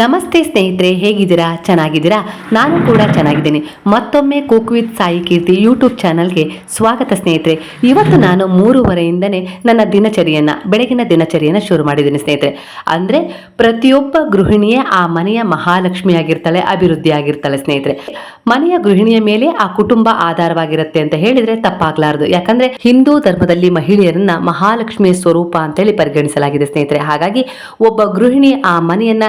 ನಮಸ್ತೆ ಸ್ನೇಹಿತರೆ, ಹೇಗಿದ್ದೀರಾ? ಚೆನ್ನಾಗಿದ್ದೀರಾ? ನಾನು ಕೂಡ ಚೆನ್ನಾಗಿದ್ದೀನಿ. ಮತ್ತೊಮ್ಮೆ cook with Sai Keerthi YouTube ಚಾನಲ್ಗೆ ಸ್ವಾಗತ ಸ್ನೇಹಿತರೆ. ಇವತ್ತು ನಾನು ಮೂರುವರೆಯಿಂದನೇ ನನ್ನ ದಿನಚರಿಯನ್ನು, ಬೆಳಗಿನ ದಿನಚರಿಯನ್ನು ಶುರು ಮಾಡಿದ್ದೀನಿ ಸ್ನೇಹಿತರೆ. ಅಂದರೆ ಪ್ರತಿಯೊಬ್ಬ ಗೃಹಿಣಿಯೇ ಆ ಮನೆಯ ಮಹಾಲಕ್ಷ್ಮಿ ಆಗಿರ್ತಾಳೆ, ಅಭಿವೃದ್ಧಿ ಆಗಿರ್ತಾಳೆ ಸ್ನೇಹಿತರೆ. ಮನೆಯ ಗೃಹಿಣಿಯ ಮೇಲೆ ಆ ಕುಟುಂಬ ಆಧಾರವಾಗಿರುತ್ತೆ ಅಂತ ಹೇಳಿದ್ರೆ ತಪ್ಪಾಗಲಾರದು. ಯಾಕಂದ್ರೆ ಹಿಂದೂ ಧರ್ಮದಲ್ಲಿ ಮಹಿಳೆಯರನ್ನ ಮಹಾಲಕ್ಷ್ಮಿಯ ಸ್ವರೂಪ ಅಂತೇಳಿ ಪರಿಗಣಿಸಲಾಗಿದೆ ಸ್ನೇಹಿತರೆ. ಹಾಗಾಗಿ ಒಬ್ಬ ಗೃಹಿಣಿ ಆ ಮನೆಯನ್ನ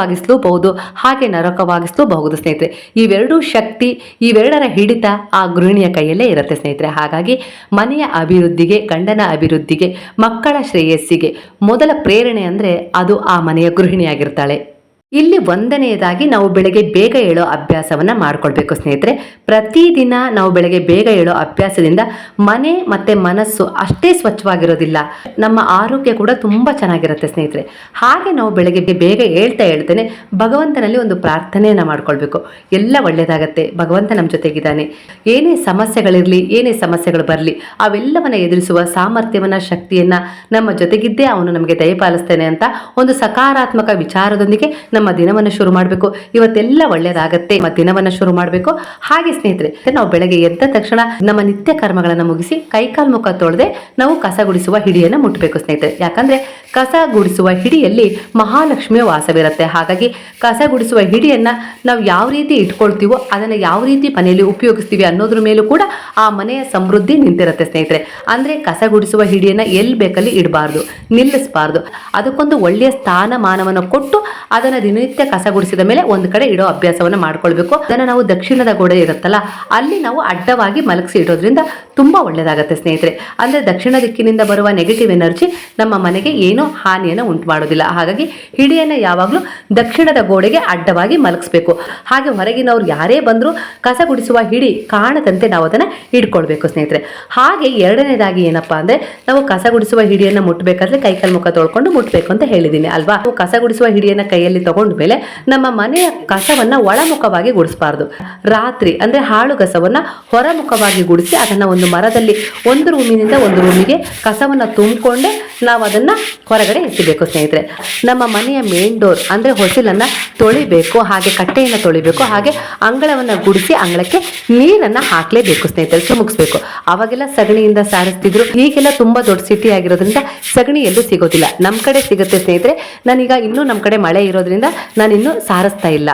ಸ್ವರ್ಗವಾಗಿಸಲೂಬಹುದು ಹಾಗೆ ನರಕವಾಗಿಸಲೂಬಹುದು ಸ್ನೇಹಿತರೆ. ಇವೆರಡೂ ಶಕ್ತಿ, ಇವೆರಡರ ಹಿಡಿತ ಆ ಗೃಹಿಣಿಯ ಕೈಯಲ್ಲೇ ಇರುತ್ತೆ ಸ್ನೇಹಿತರೆ. ಹಾಗಾಗಿ ಮನೆಯ ಅಭಿವೃದ್ಧಿಗೆ, ಗಂಡನ ಅಭಿವೃದ್ಧಿಗೆ, ಮಕ್ಕಳ ಶ್ರೇಯಸ್ಸಿಗೆ ಮೊದಲ ಪ್ರೇರಣೆ ಅಂದರೆ ಅದು ಆ ಮನೆಯ ಗೃಹಿಣಿಯಾಗಿರ್ತಾಳೆ. ಇಲ್ಲಿ ಒಂದನೆಯದಾಗಿ ನಾವು ಬೆಳಗ್ಗೆ ಬೇಗ ಏಳೋ ಅಭ್ಯಾಸವನ್ನು ಮಾಡ್ಕೊಳ್ಬೇಕು ಸ್ನೇಹಿತರೆ. ಪ್ರತಿದಿನ ನಾವು ಬೆಳಗ್ಗೆ ಬೇಗ ಏಳೋ ಅಭ್ಯಾಸದಿಂದ ಮನೆ ಮತ್ತು ಮನಸ್ಸು ಅಷ್ಟೇ ಸ್ವಚ್ಛವಾಗಿರೋದಿಲ್ಲ. ನಮ್ಮ ಆರೋಗ್ಯ ಕೂಡ ತುಂಬ ಚೆನ್ನಾಗಿರುತ್ತೆ ಸ್ನೇಹಿತರೆ. ಹಾಗೆ ನಾವು ಬೆಳಗ್ಗೆ ಬೇಗ ಹೇಳ್ತಾ ಹೇಳ್ತೇನೆ ಭಗವಂತನಲ್ಲಿ ಒಂದು ಪ್ರಾರ್ಥನೆಯನ್ನು ಮಾಡ್ಕೊಳ್ಬೇಕು. ಎಲ್ಲ ಒಳ್ಳೆಯದಾಗತ್ತೆ ಭಗವಂತ ನಮ್ಮ ಜೊತೆಗಿದ್ದಾನೆ. ಏನೇ ಸಮಸ್ಯೆಗಳಿರಲಿ, ಏನೇ ಸಮಸ್ಯೆಗಳು ಬರಲಿ, ಅವೆಲ್ಲವನ್ನು ಎದುರಿಸುವ ಸಾಮರ್ಥ್ಯವನ್ನು, ಶಕ್ತಿಯನ್ನು ನಮ್ಮ ಜೊತೆಗಿದ್ದೇ ಅವನು ನಮಗೆ ದಯಪಾಲಿಸ್ತೇನೆ ಅಂತ ಒಂದು ಸಕಾರಾತ್ಮಕ ವಿಚಾರದೊಂದಿಗೆ ನಮ್ಮ ದಿನವನ್ನು ಶುರು ಮಾಡಬೇಕು. ಇವತ್ತೆಲ್ಲ ಒಳ್ಳೇದಾಗತ್ತೆ. ನಮ್ಮ ದಿನವನ್ನು ಶುರು ಮಾಡಬೇಕು. ಹಾಗೆ ಸ್ನೇಹಿತರೆ, ನಾವು ಬೆಳಗ್ಗೆ ಎದ್ದ ತಕ್ಷಣ ನಮ್ಮ ನಿತ್ಯ ಕರ್ಮಗಳನ್ನು ಮುಗಿಸಿ ಕೈಕಾಲು ಮುಖ ತೊಳೆದೆ ನಾವು ಕಸ ಗುಡಿಸುವ ಹಿಡಿಯನ್ನು ಮುಟ್ಟಬೇಕು ಸ್ನೇಹಿತರೆ. ಯಾಕಂದ್ರೆ ಕಸ ಗುಡಿಸುವ ಹಿಡಿಯಲ್ಲಿ ಮಹಾಲಕ್ಷ್ಮಿಯ ವಾಸವಿರುತ್ತೆ. ಹಾಗಾಗಿ ಕಸ ಗುಡಿಸುವ ಹಿಡಿಯನ್ನ ನಾವು ಯಾವ ರೀತಿ ಇಟ್ಕೊಳ್ತೀವೋ ಅದನ್ನ ಯಾವ ರೀತಿ ಮನೆಯಲ್ಲಿ ಉಪಯೋಗಿಸ್ತೀವಿ ಅನ್ನೋದ್ರ ಮೇಲೂ ಕೂಡ ಆ ಮನೆಯ ಸಮೃದ್ಧಿ ನಿಂತಿರುತ್ತೆ ಸ್ನೇಹಿತರೆ. ಅಂದ್ರೆ ಕಸ ಗುಡಿಸುವ ಹಿಡಿಯನ್ನ ಎಲ್ಲಿ ಬೇಕಲ್ಲಿ ಇಡಬಾರ್ದು, ನಿಲ್ಲಿಸಬಾರ್ದು. ಅದಕ್ಕೊಂದು ಒಳ್ಳೆಯ ಸ್ಥಾನಮಾನವನ್ನು ಕೊಟ್ಟು ಅದನ್ನ ದಿನನಿತ್ಯ ಕಸ ಗುಡಿಸಿದ ಮೇಲೆ ಒಂದು ಕಡೆ ಇಡೋ ಅಭ್ಯಾಸವನ್ನು ಮಾಡ್ಕೊಳ್ಬೇಕು. ಅದನ್ನು ನಾವು ದಕ್ಷಿಣದ ಗೋಡೆ ಇರುತ್ತಲ್ಲ, ಅಲ್ಲಿ ನಾವು ಅಡ್ಡವಾಗಿ ಮಲಗಿಸಿ ಇಡೋದ್ರಿಂದ ತುಂಬ ಒಳ್ಳೆಯದಾಗುತ್ತೆ ಸ್ನೇಹಿತರೆ. ಅಂದರೆ ದಕ್ಷಿಣ ದಿಕ್ಕಿನಿಂದ ಬರುವ ನೆಗೆಟಿವ್ ಎನರ್ಜಿ ನಮ್ಮ ಮನೆಗೆ ಏನೂ ಹಾನಿಯನ್ನು ಉಂಟು ಮಾಡೋದಿಲ್ಲ ಹಾಗಾಗಿ ಹಿಡಿಯನ್ನು ಯಾವಾಗಲೂ ದಕ್ಷಿಣದ ಗೋಡೆಗೆ ಅಡ್ಡವಾಗಿ ಮಲಗಿಸ್ಬೇಕು. ಹಾಗೆ ಹೊರಗಿನವ್ರು ಯಾರೇ ಬಂದರೂ ಕಸ ಗುಡಿಸುವ ಹಿಡಿ ಕಾಣದಂತೆ ನಾವು ಅದನ್ನು ಇಟ್ಕೊಳ್ಬೇಕು ಸ್ನೇಹಿತರೆ. ಹಾಗೆ ಎರಡನೇದಾಗಿ ಏನಪ್ಪಾ ಅಂದರೆ ನಾವು ಕಸ ಗುಡಿಸುವ ಹಿಡಿಯನ್ನು ಮುಟ್ಟಬೇಕಾದ್ರೆ ಕೈಕಾಲು ಮುಖ ತೊಳ್ಕೊಂಡು ಮುಟ್ಟಬೇಕು ಅಂತ ಹೇಳಿದ್ದೀನಿ ಅಲ್ವಾ? ನಾವು ಕಸ ಗುಡಿಸುವ ಹಿಡಿಯನ್ನು ಕೈಯಲ್ಲಿ ತಗೊಂಡ ಮೇಲೆ ನಮ್ಮ ಮನೆಯ ಕಸವನ್ನ ಒಳಮುಖವಾಗಿ ಗುಡಿಸಬಾರ್ದು. ರಾತ್ರಿ ಅಂದ್ರೆ ಹಾಳು ಕಸವನ್ನ ಹೊರಮುಖವಾಗಿ ಗುಡಿಸಿ ಅದನ್ನ ಒಂದು ಮರದಲ್ಲಿ ಒಂದು ರೂಮಿನಿಂದ ಒಂದು ರೂಮಿಗೆ ಕಸವನ್ನ ತುಂಬಿಕೊಂಡೆ ನಾವು ಅದನ್ನ ಹೊರಗಡೆ ಎಸಿಬೇಕು ಸ್ನೇಹಿತರೆ. ನಮ್ಮ ಮನೆಯ ಮೇನ್ ಡೋರ್ ಅಂದ್ರೆ ಹೊಸಿಲನ್ನ ತೊಳಿಬೇಕು, ಹಾಗೆ ಕಟ್ಟೆಯನ್ನು ತೊಳಿಬೇಕು, ಹಾಗೆ ಅಂಗಳವನ್ನ ಗುಡಿಸಿ ಅಂಗಳಕ್ಕೆ ನೀರನ್ನ ಹಾಕಲೇಬೇಕು ಸ್ನೇಹಿತರೆ, ಚಿಮುಕ್ಸ್ಬೇಕು. ಅವಾಗೆಲ್ಲ ಸಗಣಿಯಿಂದ ಸಾರಿಸ್ತಿದ್ರು. ಈಗೆಲ್ಲ ತುಂಬಾ ದೊಡ್ಡ ಸಿಟಿ ಆಗಿರೋದ್ರಿಂದ ಸಗಣಿ ಎಲ್ಲೂ ಸಿಗೋದಿಲ್ಲ. ನಮ್ಮ ಕಡೆ ಸಿಗುತ್ತೆ ಸ್ನೇಹಿತರೆ. ನಾನೀಗ ಇನ್ನೂ ನಮ್ಮ ಕಡೆ ಮಳೆ ಇರೋದ್ರಿಂದ ನಾನು ಇನ್ನೂ ಸಾರಿಸ್ತಾ ಇಲ್ಲ.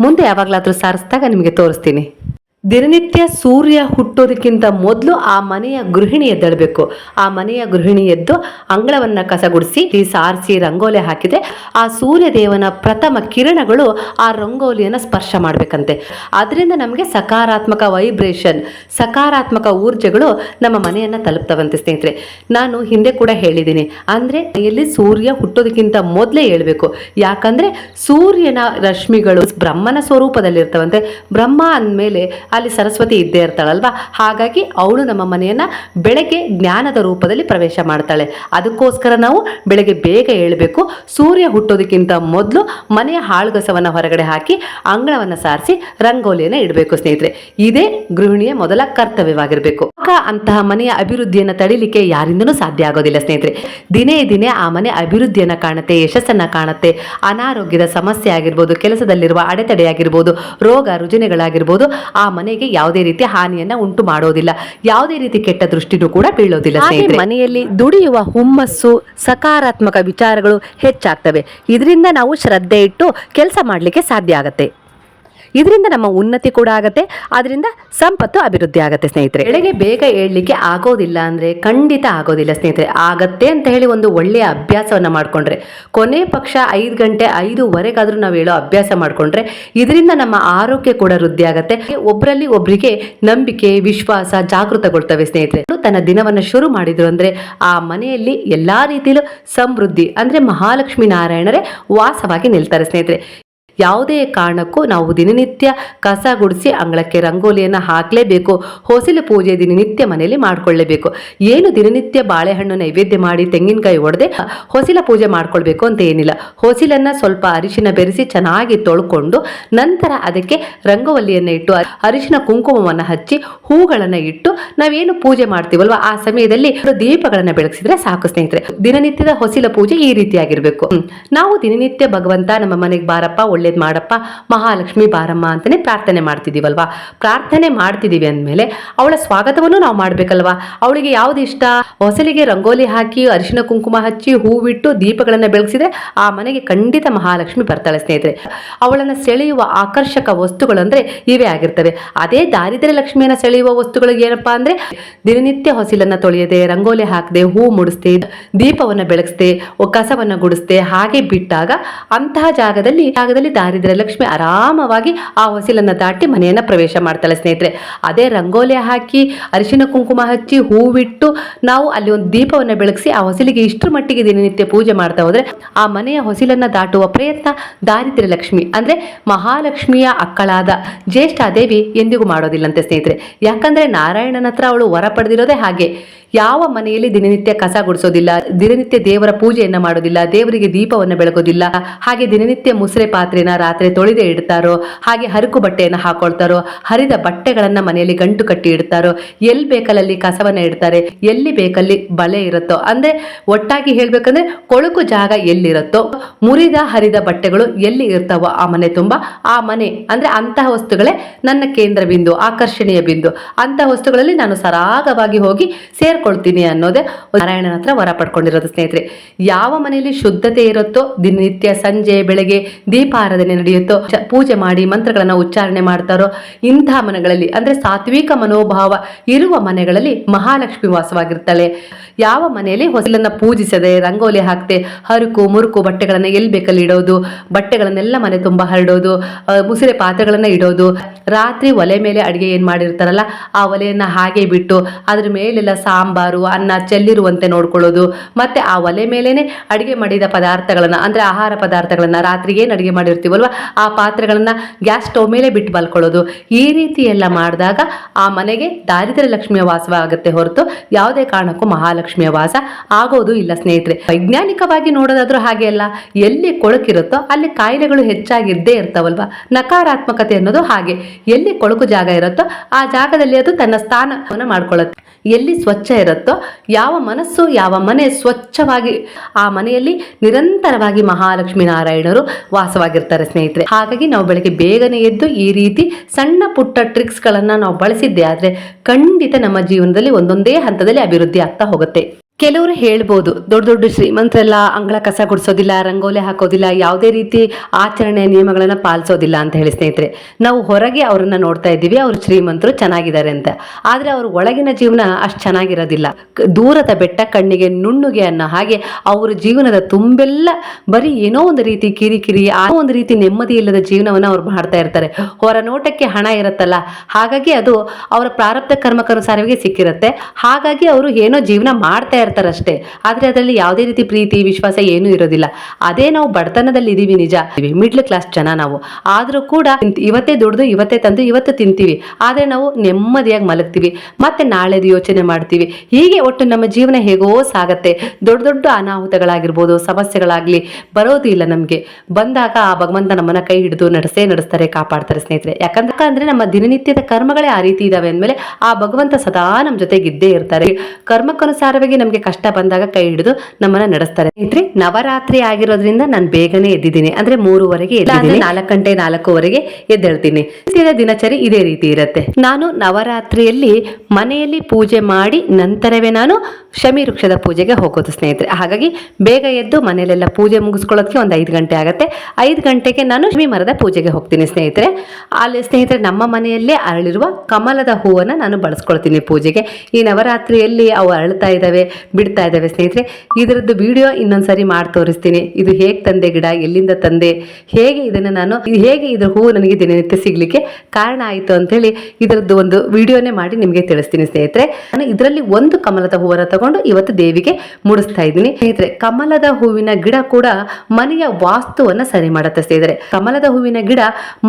ಮುಂದೆ ಯಾವಾಗಲಾದರೂ ಸಾರಿಸಿದಾಗ ನಿಮಗೆ ತೋರಿಸ್ತೀನಿ. ದಿನನಿತ್ಯ ಸೂರ್ಯ ಹುಟ್ಟೋದಕ್ಕಿಂತ ಮೊದಲು ಆ ಮನೆಯ ಗೃಹಿಣಿ ಎದ್ದೇಳಬೇಕು. ಆ ಮನೆಯ ಗೃಹಿಣಿ ಎದ್ದು ಅಂಗಳವನ್ನ ಕಸಗುಡಿಸಿ, ಈ ಸಾರಿಸಿ ರಂಗೋಲಿ ಹಾಕಿದೆ ಆ ಸೂರ್ಯ ದೇವನ ಪ್ರಥಮ ಕಿರಣಗಳು ಆ ರಂಗೋಲಿಯನ್ನು ಸ್ಪರ್ಶ ಮಾಡಬೇಕಂತೆ. ಅದರಿಂದ ನಮಗೆ ಸಕಾರಾತ್ಮಕ ವೈಬ್ರೇಷನ್ ಸಕಾರಾತ್ಮಕ ಊರ್ಜೆಗಳು ನಮ್ಮ ಮನೆಯನ್ನು ತಲುಪ್ತವಂತೆ ಸ್ನೇಹಿತರೆ. ನಾನು ಹಿಂದೆ ಕೂಡ ಹೇಳಿದ್ದೀನಿ. ಅಂದರೆ ಇಲ್ಲಿ ಸೂರ್ಯ ಹುಟ್ಟೋದಕ್ಕಿಂತ ಮೊದಲೇ ಹೇಳಬೇಕು. ಯಾಕಂದರೆ ಸೂರ್ಯನ ರಶ್ಮಿಗಳು ಬ್ರಹ್ಮನ ಸ್ವರೂಪದಲ್ಲಿರ್ತವಂತೆ. ಬ್ರಹ್ಮ ಅಂದಮೇಲೆ ಅಲ್ಲಿ ಸರಸ್ವತಿ ಇದ್ದೇ ಇರ್ತಾಳಲ್ವಾ? ಹಾಗಾಗಿ ಅವಳು ನಮ್ಮ ಮನೆಯನ್ನ ಬೆಳಗ್ಗೆ ಜ್ಞಾನದ ರೂಪದಲ್ಲಿ ಪ್ರವೇಶ ಮಾಡ್ತಾಳೆ. ಅದಕ್ಕೋಸ್ಕರ ನಾವು ಬೆಳಗ್ಗೆ ಬೇಗ ಏಳಬೇಕು. ಸೂರ್ಯ ಹುಟ್ಟೋದಕ್ಕಿಂತ ಮೊದಲು ಮನೆಯ ಹಾಳುಗಸವನ್ನು ಹೊರಗಡೆ ಹಾಕಿ ಅಂಗಳವನ್ನು ಸಾರಿಸಿ ರಂಗೋಲಿಯನ್ನು ಇಡಬೇಕು ಸ್ನೇಹಿತರೆ. ಇದೇ ಗೃಹಿಣಿಯ ಮೊದಲ ಕರ್ತವ್ಯವಾಗಿರಬೇಕು. ಆಗ ಅಂತಹ ಮನೆಯ ಅಭಿವೃದ್ಧಿಯನ್ನು ತಡಿಲಿಕ್ಕೆ ಯಾರಿಂದನೂ ಸಾಧ್ಯ ಆಗೋದಿಲ್ಲ ಸ್ನೇಹಿತರೆ. ದಿನೇ ದಿನೇ ಆ ಮನೆ ಅಭಿವೃದ್ಧಿಯನ್ನು ಕಾಣುತ್ತೆ, ಯಶಸ್ಸನ್ನು ಕಾಣುತ್ತೆ. ಅನಾರೋಗ್ಯದ ಸಮಸ್ಯೆ ಆಗಿರ್ಬೋದು, ಕೆಲಸದಲ್ಲಿರುವ ಅಡೆತಡೆಯಾಗಿರ್ಬೋದು, ರೋಗ ರುಜಿನಗಳಾಗಿರ್ಬೋದು, ಆ ಮನೆಗೆ ಯಾವುದೇ ರೀತಿ ಹಾನಿಯನ್ನ ಉಂಟು ಮಾಡೋದಿಲ್ಲ. ಯಾವುದೇ ರೀತಿ ಕೆಟ್ಟ ದೃಷ್ಟಿನೂ ಕೂಡ ಬೀಳೋದಿಲ್ಲ ಮನೆಯಲ್ಲಿ ದುಡಿಯುವ ಹುಮ್ಮಸ್ಸು ಸಕಾರಾತ್ಮಕ ವಿಚಾರಗಳು ಹೆಚ್ಚಾಗ್ತವೆ. ಇದರಿಂದ ನಾವು ಶ್ರದ್ಧೆ ಇಟ್ಟು ಕೆಲಸ ಮಾಡಲಿಕ್ಕೆ ಸಾಧ್ಯ ಆಗತ್ತೆ. ಇದರಿಂದ ನಮ್ಮ ಉನ್ನತಿ ಕೂಡ ಆಗುತ್ತೆ. ಅದರಿಂದ ಸಂಪತ್ತು ಅಭಿವೃದ್ಧಿ ಆಗುತ್ತೆ ಸ್ನೇಹಿತರೆ. ಬೆಳಗ್ಗೆ ಬೇಗ ಹೇಳಲಿಕ್ಕೆ ಆಗೋದಿಲ್ಲ ಅಂದ್ರೆ ಖಂಡಿತ ಆಗೋದಿಲ್ಲ ಸ್ನೇಹಿತರೆ. ಆಗತ್ತೆ ಅಂತ ಹೇಳಿ ಒಂದು ಒಳ್ಳೆಯ ಅಭ್ಯಾಸವನ್ನ ಮಾಡ್ಕೊಂಡ್ರೆ. ಕೊನೆ ಪಕ್ಷ ಐದು ಗಂಟೆ ಐದುವರೆಗಾದ್ರೂ ನಾವು ಹೇಳೋ ಅಭ್ಯಾಸ ಮಾಡ್ಕೊಂಡ್ರೆ ಇದರಿಂದ ನಮ್ಮ ಆರೋಗ್ಯ ಕೂಡ ವೃದ್ಧಿ ಆಗುತ್ತೆ. ಒಬ್ಬರಲ್ಲಿ ಒಬ್ಬರಿಗೆ ನಂಬಿಕೆ, ವಿಶ್ವಾಸ ಜಾಗೃತಗೊಳ್ತವೆ ಸ್ನೇಹಿತರೆ. ತನ್ನ ದಿನವನ್ನ ಶುರು ಮಾಡಿದ್ರು ಅಂದರೆ ಆ ಮನೆಯಲ್ಲಿ ಎಲ್ಲ ರೀತಿಯಲ್ಲೂ ಸಮೃದ್ಧಿ ಅಂದ್ರೆ ಮಹಾಲಕ್ಷ್ಮಿ ನಾರಾಯಣರೇ ವಾಸವಾಗಿ ನಿಲ್ತಾರೆ ಸ್ನೇಹಿತರೆ. ಯಾವುದೇ ಕಾರಣಕ್ಕೂ ನಾವು ದಿನನಿತ್ಯ ಕಸ ಗುಡಿಸಿ ಅಂಗಳಕ್ಕೆ ರಂಗೋಲಿಯನ್ನು ಹಾಕಲೇಬೇಕು. ಹೊಸಿಲು ಪೂಜೆ ದಿನನಿತ್ಯ ಮನೆಯಲ್ಲಿ ಮಾಡ್ಕೊಳ್ಳೇಬೇಕು. ಏನು ದಿನನಿತ್ಯ ಬಾಳೆಹಣ್ಣು ನೈವೇದ್ಯ ಮಾಡಿ ತೆಂಗಿನಕಾಯಿ ಒಡೆದೆ ಹೊಸಿಲ ಪೂಜೆ ಮಾಡ್ಕೊಳ್ಬೇಕು ಅಂತ ಏನಿಲ್ಲ. ಹೊಸಿಲನ್ನ ಸ್ವಲ್ಪ ಅರಿಶಿನ ಬೆರೆಸಿ ಚೆನ್ನಾಗಿ ತೊಳ್ಕೊಂಡು ನಂತರ ಅದಕ್ಕೆ ರಂಗವಲ್ಲಿಯನ್ನು ಇಟ್ಟು, ಅರಿಶಿನ ಕುಂಕುಮವನ್ನು ಹಚ್ಚಿ ಹೂಗಳನ್ನು ಇಟ್ಟು ನಾವೇನು ಪೂಜೆ ಮಾಡ್ತೀವಲ್ವ? ಆ ಸಮಯದಲ್ಲಿ ದೀಪಗಳನ್ನು ಬೆಳಗಿಸಿದ್ರೆ ಸಾಕು ಸ್ನೇಹಿತರೆ. ದಿನನಿತ್ಯದ ಹೊಸಿಲ ಪೂಜೆ ಈ ರೀತಿಯಾಗಿರಬೇಕು. ನಾವು ದಿನನಿತ್ಯ ಭಗವಂತ ನಮ್ಮ ಮನೆಗೆ ಬಾರಪ್ಪ ಒಳ್ಳೇದ್ ಮಾಡಪ್ಪ, ಮಹಾಲಕ್ಷ್ಮಿ ಬಾರಮ್ಮ ಅಂತಾನೆ ಪ್ರಾರ್ಥನೆ ಮಾಡ್ತಿದ್ದೀವಲ್ವಾ ಪ್ರಾರ್ಥನೆ ಮಾಡ್ತಿದ್ದೀವಿ ಅಂದಮೇಲೆ ಅವಳ ಸ್ವಾಗತವನ್ನು ನಾವು ಮಾಡಬೇಕಲ್ವಾ? ಅವಳಿಗೆ ಯಾವ್ದು ಇಷ್ಟ? ಹೊಸಲಿಗೆ ರಂಗೋಲಿ ಹಾಕಿ, ಅರಿಶಿನ ಕುಂಕುಮ ಹಚ್ಚಿ, ಹೂವಿಟ್ಟು, ದೀಪಗಳನ್ನು ಬೆಳಗಿಸಿದ್ರೆ ಆ ಮನೆಗೆ ಖಂಡಿತ ಮಹಾಲಕ್ಷ್ಮಿ ಬರ್ತಾಳೆ ಸ್ನೇಹಿತರೆ. ಅವಳನ್ನ ಸೆಳೆಯುವ ಆಕರ್ಷಕ ವಸ್ತುಗಳು ಅಂದ್ರೆ ಇವೇ ಆಗಿರ್ತವೆ. ಅದೇ ದಾರಿದ್ರ್ಯ ಲಕ್ಷ್ಮಿಯನ್ನ ಸೆಳೆಯುವ ವಸ್ತುಗಳಿಗೆ ಏನಪ್ಪಾ ಅಂದ್ರೆ ದಿನನಿತ್ಯ ಹೊಸಿಲನ್ನು ತೊಳೆಯದೆ, ರಂಗೋಲಿ ಹಾಕದೆ, ಹೂ ಮುಡಿಸ್ದೆ, ದೀಪವನ್ನ ಬೆಳಗಿಸ್ದೆ, ಕಸವನ್ನು ಗುಡಿಸ್ದೆ, ಹಾಗೆ ಬಿಟ್ಟಾಗ ಅಂತಹ ಜಾಗದಲ್ಲಿ ಜಾಗದಲ್ಲಿ ದಾರಿದ್ರ್ಯ ಲಕ್ಷ್ಮಿ ಆರಾಮವಾಗಿ ಆ ಹೊಸಿಲನ್ನು ದಾಟಿ ಮನೆಯನ್ನು ಪ್ರವೇಶ ಮಾಡ್ತಾಳೆ ಸ್ನೇಹಿತರೆ. ಅದೇ ರಂಗೋಲಿ ಹಾಕಿ ಅರಿಶಿನ ಕುಂಕುಮ ಹಚ್ಚಿ ಹೂವಿಟ್ಟು ನಾವು ಅಲ್ಲಿ ಒಂದು ದೀಪವನ್ನು ಬೆಳಗಿಸಿ ಆ ಹೊಸಿಲಿಗೆ ಇಷ್ಟರ ಮಟ್ಟಿಗೆ ದಿನನಿತ್ಯ ಪೂಜೆ ಮಾಡ್ತಾ ಹೋದರೆ ಆ ಮನೆಯ ಹೊಸಿಲನ್ನು ದಾಟುವ ಪ್ರಯತ್ನ ದಾರಿದ್ರ್ಯ ಲಕ್ಷ್ಮಿ ಅಂದರೆ ಮಹಾಲಕ್ಷ್ಮಿಯ ಅಕ್ಕಳಾದ ಜ್ಯೇಷ್ಠಾದೇವಿ ಎಂದಿಗೂ ಮಾಡೋದಿಲ್ಲಂತೆ ಸ್ನೇಹಿತರೆ. ಯಾಕಂದರೆ ನಾರಾಯಣನ ಹತ್ರ ಅವಳು ವರ ಪಡೆದಿರೋದೇ ಹಾಗೆ. ಯಾವ ಮನೆಯಲ್ಲಿ ದಿನನಿತ್ಯ ಕಸ ಗುಡಿಸೋದಿಲ್ಲ, ದಿನನಿತ್ಯ ದೇವರ ಪೂಜೆಯನ್ನ ಮಾಡೋದಿಲ್ಲ, ದೇವರಿಗೆ ದೀಪವನ್ನು ಬೆಳಗೋದಿಲ್ಲ ಹಾಗೆ ದಿನನಿತ್ಯ ಮುಸ್ರೆ ಪಾತ್ರೆನ ರಾತ್ರಿ ತೊಳೆದೇ ಇಡ್ತಾರೋ, ಹಾಗೆ ಹರಕು ಬಟ್ಟೆಯನ್ನು ಹಾಕೊಳ್ತಾರೋ, ಹರಿದ ಬಟ್ಟೆಗಳನ್ನ ಮನೆಯಲ್ಲಿ ಗಂಟು ಕಟ್ಟಿ ಇಡ್ತಾರೋ, ಎಲ್ಲಿ ಬೇಕಲ್ಲಿ ಕಸವನ್ನ ಇಡ್ತಾರೆ, ಎಲ್ಲಿ ಬೇಕಲ್ಲಿ ಬಲೆ ಇರುತ್ತೋ, ಅಂದ್ರೆ ಒಟ್ಟಾಗಿ ಹೇಳ್ಬೇಕಂದ್ರೆ ಕೊಳುಕು ಜಾಗ ಎಲ್ಲಿರುತ್ತೋ, ಮುರಿದ ಹರಿದ ಬಟ್ಟೆಗಳು ಎಲ್ಲಿ ಇರ್ತಾವೋ ಆ ಮನೆ ತುಂಬಾ, ಆ ಮನೆ, ಅಂದ್ರೆ ಅಂತಹ ವಸ್ತುಗಳೇ ನನ್ನ ಕೇಂದ್ರ ಬಿಂದು, ಆಕರ್ಷಣೀಯ ಬಿಂದು, ಅಂತಹ ವಸ್ತುಗಳಲ್ಲಿ ನಾನು ಸರಾಗವಾಗಿ ಹೋಗಿ ಸೇರ್ಕೊಳ್ತೀನಿ ಅನ್ನೋದೇ ನಾರಾಯಣನ ಹತ್ರ ವರ ಪಡ್ಕೊಂಡಿರೋದು, ಸ್ನೇಹಿತರೆ. ಯಾವ ಮನೆಯಲ್ಲಿ ಶುದ್ಧತೆ ಇರುತ್ತೋ, ದಿನನಿತ್ಯ ಸಂಜೆ, ಬೆಳಗ್ಗೆ ದೀಪಾರಾಧನೆ ನಡೆಯುತ್ತೋ ಪೂಜೆ ಮಾಡಿ ಮಂತ್ರಗಳನ್ನ ಉಚ್ಚಾರಣೆ ಮಾಡ್ತಾರೋ ಇಂತಹ ಮನೆಗಳಲ್ಲಿ, ಅಂದ್ರೆ ಸಾತ್ವಿಕ ಮನೋಭಾವ ಇರುವ ಮನೆಗಳಲ್ಲಿ ಮಹಾಲಕ್ಷ್ಮಿ ವಾಸವಾಗಿರ್ತಾಳೆ. ಯಾವ ಮನೆಯಲ್ಲಿ ಹೊಸಲನ್ನ ಪೂಜಿಸದೆ, ರಂಗೋಲಿ ಹಾಕ್ತೆ ಹರುಕು, ಮುರುಕು ಬಟ್ಟೆಗಳನ್ನ ಎಲ್ಲಿ ಬೇಕಲ್ಲಿ ಇಡೋದು, ಬಟ್ಟೆಗಳನ್ನೆಲ್ಲ ಮನೆ ತುಂಬಾ ಹರಡೋದು ಮುಸುರೆ ಪಾತ್ರೆಗಳನ್ನ ಇಡೋದು. ರಾತ್ರಿ ಒಲೆ ಮೇಲೆ ಅಡಿಗೆ ಏನ್ ಮಾಡಿರ್ತಾರಲ್ಲ, ಆ ಒಲೆಯನ್ನ ಹಾಗೆ ಬಿಟ್ಟು, ಅದ್ರ ಮೇಲೆಲ್ಲ ಸಾಂಬಾರು, ಅನ್ನ ಚೆಲ್ಲಿರುವಂತೆ ನೋಡ್ಕೊಳ್ಳೋದು, ಮತ್ತೆ ಆ ಒಲೆ ಮೇಲೇನೆ ಅಡಿಗೆ ಮಾಡಿದ ಪದಾರ್ಥಗಳನ್ನ, ಅಂದ್ರೆ ಆಹಾರ ಪದಾರ್ಥಗಳನ್ನ ರಾತ್ರಿಗೆ ಏನು ಅಡಿಗೆ ಮಾಡಿರ್ತೀವಲ್ವ, ಆ ಪಾತ್ರೆಗಳನ್ನ ಗ್ಯಾಸ್ ಸ್ಟವ್ ಮೇಲೆ ಬಿಟ್ಟು ಬಲ್ಕೊಳ್ಳೋದು. ಈ ರೀತಿ ಎಲ್ಲ ಮಾಡಿದಾಗ ಆ ಮನೆಗೆ ದಾರಿದ್ರ್ಯ ಲಕ್ಷ್ಮಿಯ ವಾಸವಾಗುತ್ತೆ ಹೊರತು ಯಾವುದೇ ಕಾರಣಕ್ಕೂ ಮಹಾಲಕ್ಷ್ಮಿಯ ವಾಸ ಆಗೋದು ಇಲ್ಲ ಸ್ನೇಹಿತರೆ. ವೈಜ್ಞಾನಿಕವಾಗಿ ನೋಡೋದಾದ್ರೂ ಹಾಗೆ ಅಲ್ಲ, ಎಲ್ಲಿ ಕೊಳಕಿರುತ್ತೋ ಅಲ್ಲಿ ಕಾಯಿಲೆಗಳು ಹೆಚ್ಚಾಗಿದ್ದೇ ಇರ್ತಾವಲ್ವ? ನಕಾರಾತ್ಮಕತೆ ಅನ್ನೋದು ಹಾಗೆ. ಎಲ್ಲಿ ಕೊಳಕು ಜಾಗ ಇರುತ್ತೋ ಆ ಜಾಗದಲ್ಲಿ ಅದು ತನ್ನ ಸ್ಥಾನವನ್ನು ಮಾಡ್ಕೊಳ್ಳುತ್ತೆ. ಎಲ್ಲಿ ಸ್ವಚ್ಛ ಇರುತ್ತೋ, ಯಾವ ಮನಸ್ಸು, ಯಾವ ಮನೆ ಸ್ವಚ್ಛವಾಗಿ, ಆ ಮನೆಯಲ್ಲಿ ನಿರಂತರವಾಗಿ ಮಹಾಲಕ್ಷ್ಮೀ ನಾರಾಯಣರು ವಾಸವಾಗಿರ್ತಾರೆ ಸ್ನೇಹಿತರೆ. ಹಾಗಾಗಿ ನಾವು ಬೆಳಗ್ಗೆ ಬೇಗನೆ ಎದ್ದು ಈ ರೀತಿ ಸಣ್ಣ ಪುಟ್ಟ ಟ್ರಿಕ್ಸ್ಗಳನ್ನು ನಾವು ಬಳಸಿದ್ದೆ ಆದರೆ ಖಂಡಿತ ನಮ್ಮ ಜೀವನದಲ್ಲಿ ಒಂದೊಂದೇ ಹಂತದಲ್ಲಿ ಅಭಿವೃದ್ಧಿ ಆಗ್ತಾ ಹೋಗುತ್ತೆ. ಕೆಲವರು ಹೇಳ್ಬೋದು, ದೊಡ್ಡ ದೊಡ್ಡ ಶ್ರೀಮಂತರೆಲ್ಲ ಅಂಗಳ ಕಸ ಗುಡಿಸೋದಿಲ್ಲ, ರಂಗೋಲಿ ಹಾಕೋದಿಲ್ಲ, ಯಾವುದೇ ರೀತಿ ಆಚರಣೆ ನಿಯಮಗಳನ್ನು ಪಾಲಿಸೋದಿಲ್ಲ ಅಂತ ಹೇಳಿ ಸ್ನೇಹಿತರೆ. ನಾವು ಹೊರಗೆ ಅವರನ್ನು ನೋಡ್ತಾ ಇದ್ದೀವಿ, ಅವರು ಶ್ರೀಮಂತರು ಚೆನ್ನಾಗಿದ್ದಾರೆ ಅಂತ. ಆದರೆ ಅವ್ರ ಒಳಗಿನ ಜೀವನ ಅಷ್ಟು ಚೆನ್ನಾಗಿರೋದಿಲ್ಲ. ದೂರದ ಬೆಟ್ಟ ಕಣ್ಣಿಗೆ ನುಣ್ಣುಗೆ ಅನ್ನೋ ಹಾಗೆ ಅವರ ಜೀವನದ ತುಂಬೆಲ್ಲ ಬರೀ ಏನೋ ಒಂದು ರೀತಿ ಕಿರಿಕಿರಿ, ಆ ಒಂದು ರೀತಿ ನೆಮ್ಮದಿ ಇಲ್ಲದ ಜೀವನವನ್ನು ಅವ್ರು ಮಾಡ್ತಾ ಇರ್ತಾರೆ. ಹೊರ ನೋಟಕ್ಕೆ ಹಣ ಇರುತ್ತಲ್ಲ, ಹಾಗಾಗಿ ಅದು ಅವರ ಪ್ರಾರಬ್ಧ ಕರ್ಮಕ್ಕನುಸಾರವಾಗಿ ಸಿಕ್ಕಿರುತ್ತೆ. ಹಾಗಾಗಿ ಅವರು ಏನೋ ಜೀವನ ಮಾಡ್ತಾ ಇರ್ತಾರಷ್ಟೇ. ಆದರೆ ಅದರಲ್ಲಿ ಯಾವುದೇ ರೀತಿ ಪ್ರೀತಿ, ವಿಶ್ವಾಸ ಏನೂ ಇರೋದಿಲ್ಲ. ಅದೇ ನಾವು ಬಡತನದಲ್ಲಿ ಇದೀವಿ ನಿಜ. ಮಿಡ್ಲ್ ಕ್ಲಾಸ್ ಜನ ನಾವು. ಆದರೂ ಕೂಡ ಇವತ್ತೇ ದುಡ್ದು, ಇವತ್ತೇ ತಂದು, ಇವತ್ತು ತಿಂತೀವಿ. ಆದರೆ ನಾವು ನೆಮ್ಮದಿಯಾಗಿ ಮಲಗ್ತೀವಿ. ಮತ್ತೆ ನಾಳೆದು ಯೋಚನೆ ಮಾಡ್ತೀವಿ. ಹೀಗೆ ಒಟ್ಟು ನಮ್ಮ ಜೀವನ ಹೇಗೋ ಸಾಗತ್ತೆ. ದೊಡ್ಡ ದೊಡ್ಡ ಅನಾಹುತಗಳಾಗಿರ್ಬೋದು, ಸಮಸ್ಯೆಗಳಾಗ್ಲಿ, ಬರೋದು ಇಲ್ಲ ನಮಗೆ. ಬಂದಾಗ ಆ ಭಗವಂತ ನಮ್ಮನ್ನ ಕೈ ಹಿಡಿದು ನಡೆಸೇ ನಡೆಸ್ತಾರೆ, ಕಾಪಾಡ್ತಾರೆ ಸ್ನೇಹಿತರೆ. ಯಾಕಂದ್ರೆ ಯಾಕಂದ್ರೆ ನಮ್ಮ ದಿನನಿತ್ಯದ ಕರ್ಮಗಳೇ ಆ ರೀತಿ ಇದಾವೆ ಅಂದಮೇಲೆ ಆ ಭಗವಂತ ಸದಾ ನಮ್ಮ ಜೊತೆಗಿದ್ದೇ ಇರ್ತಾರೆ. ಕರ್ಮಕ್ಕನುಸಾರವಾಗಿ ನಮಗೆ ಕಷ್ಟ ಬಂದಾಗ ಕೈ ಹಿಡಿದು ನಮ್ಮನ್ನ ನಡೆಸ್ತಾರೆ. ಸ್ನೇಹಿತರೆ ನವರಾತ್ರಿ ಆಗಿರೋದ್ರಿಂದ ನಾನು ಬೇಗನೆ ಎದ್ದಿದ್ದೀನಿ. ಅಂದ್ರೆ ಮೂರುವರೆಗೆ ನಾಲ್ಕು ಗಂಟೆ ನಾಲ್ಕೂವರೆಗೆ ಎದ್ದೇಳ್ತೀನಿ. ದಿನಚರಿ ಇದೇ ರೀತಿ ಇರುತ್ತೆ. ನಾನು ನವರಾತ್ರಿಯಲ್ಲಿ ಮನೆಯಲ್ಲಿ ಪೂಜೆ ಮಾಡಿ ನಂತರವೇ ನಾನು ಶಮಿ ವೃಕ್ಷದ ಪೂಜೆಗೆ ಹೋಗೋದು ಸ್ನೇಹಿತರೆ. ಹಾಗಾಗಿ ಬೇಗ ಎದ್ದು ಮನೆಯಲ್ಲೆಲ್ಲ ಪೂಜೆ ಮುಗಿಸ್ಕೊಳ್ಳೋದಕ್ಕೆ ಒಂದು ಐದು ಗಂಟೆ ಆಗುತ್ತೆ. ಐದು ಗಂಟೆಗೆ ನಾನು ಶಮಿ ಮರದ ಪೂಜೆಗೆ ಹೋಗ್ತೀನಿ ಸ್ನೇಹಿತರೆ. ಅಲ್ಲಿ ಸ್ನೇಹಿತರೆ ನಮ್ಮ ಮನೆಯಲ್ಲೇ ಅರಳಿರುವ ಕಮಲದ ಹೂವನ್ನು ನಾನು ಬಳಸ್ಕೊಳ್ತೀನಿ ಪೂಜೆಗೆ. ಈ ನವರಾತ್ರಿಯಲ್ಲಿ ಅವು ಅರಳ್ತಾ ಇದ್ದಾವೆ. ಬಿಡ್ತಾ ಇದ್ದಾವೆ ಸ್ನೇಹಿತರೆ. ಇದರದ್ದು ವಿಡಿಯೋ ಇನ್ನೊಂದ್ಸರಿ ಮಾಡಿ ತೋರಿಸ್ತೀನಿ. ಇದು ಹೇಗೆ ತಂದೆ ಗಿಡ, ಎಲ್ಲಿಂದ ತಂದೆ, ಹೇಗೆ ಇದನ್ನು ನಾನು ಹೇಗೆ ಇದ್ರ ಹೂವು ನನಗೆ ದಿನನಿತ್ಯ ಸಿಗ್ಲಿಕ್ಕೆ ಕಾರಣ ಆಯಿತು ಅಂತೇಳಿ ಇದರದ್ದು ಒಂದು ವಿಡಿಯೋನೇ ಮಾಡಿ ನಿಮಗೆ ತಿಳಿಸ್ತೀನಿ ಸ್ನೇಹಿತರೆ. ನಾನು ಇದರಲ್ಲಿ ಒಂದು ಕಮಲದ ಹೂವನ್ನು ತಗೊಂಡು ಇವತ್ತು ದೇವಿಗೆ ಮುಡಿಸ್ತಾ ಇದ್ದೀನಿ. ಸ್ನೇಹಿತರೆ, ಕಮಲದ ಹೂವಿನ ಗಿಡ ಕೂಡ ಮನೆಯ ವಾಸ್ತುವನ್ನ ಸರಿ ಮಾಡುತ್ತೆ ಸ್ನೇಹಿತರೆ. ಕಮಲದ ಹೂವಿನ ಗಿಡ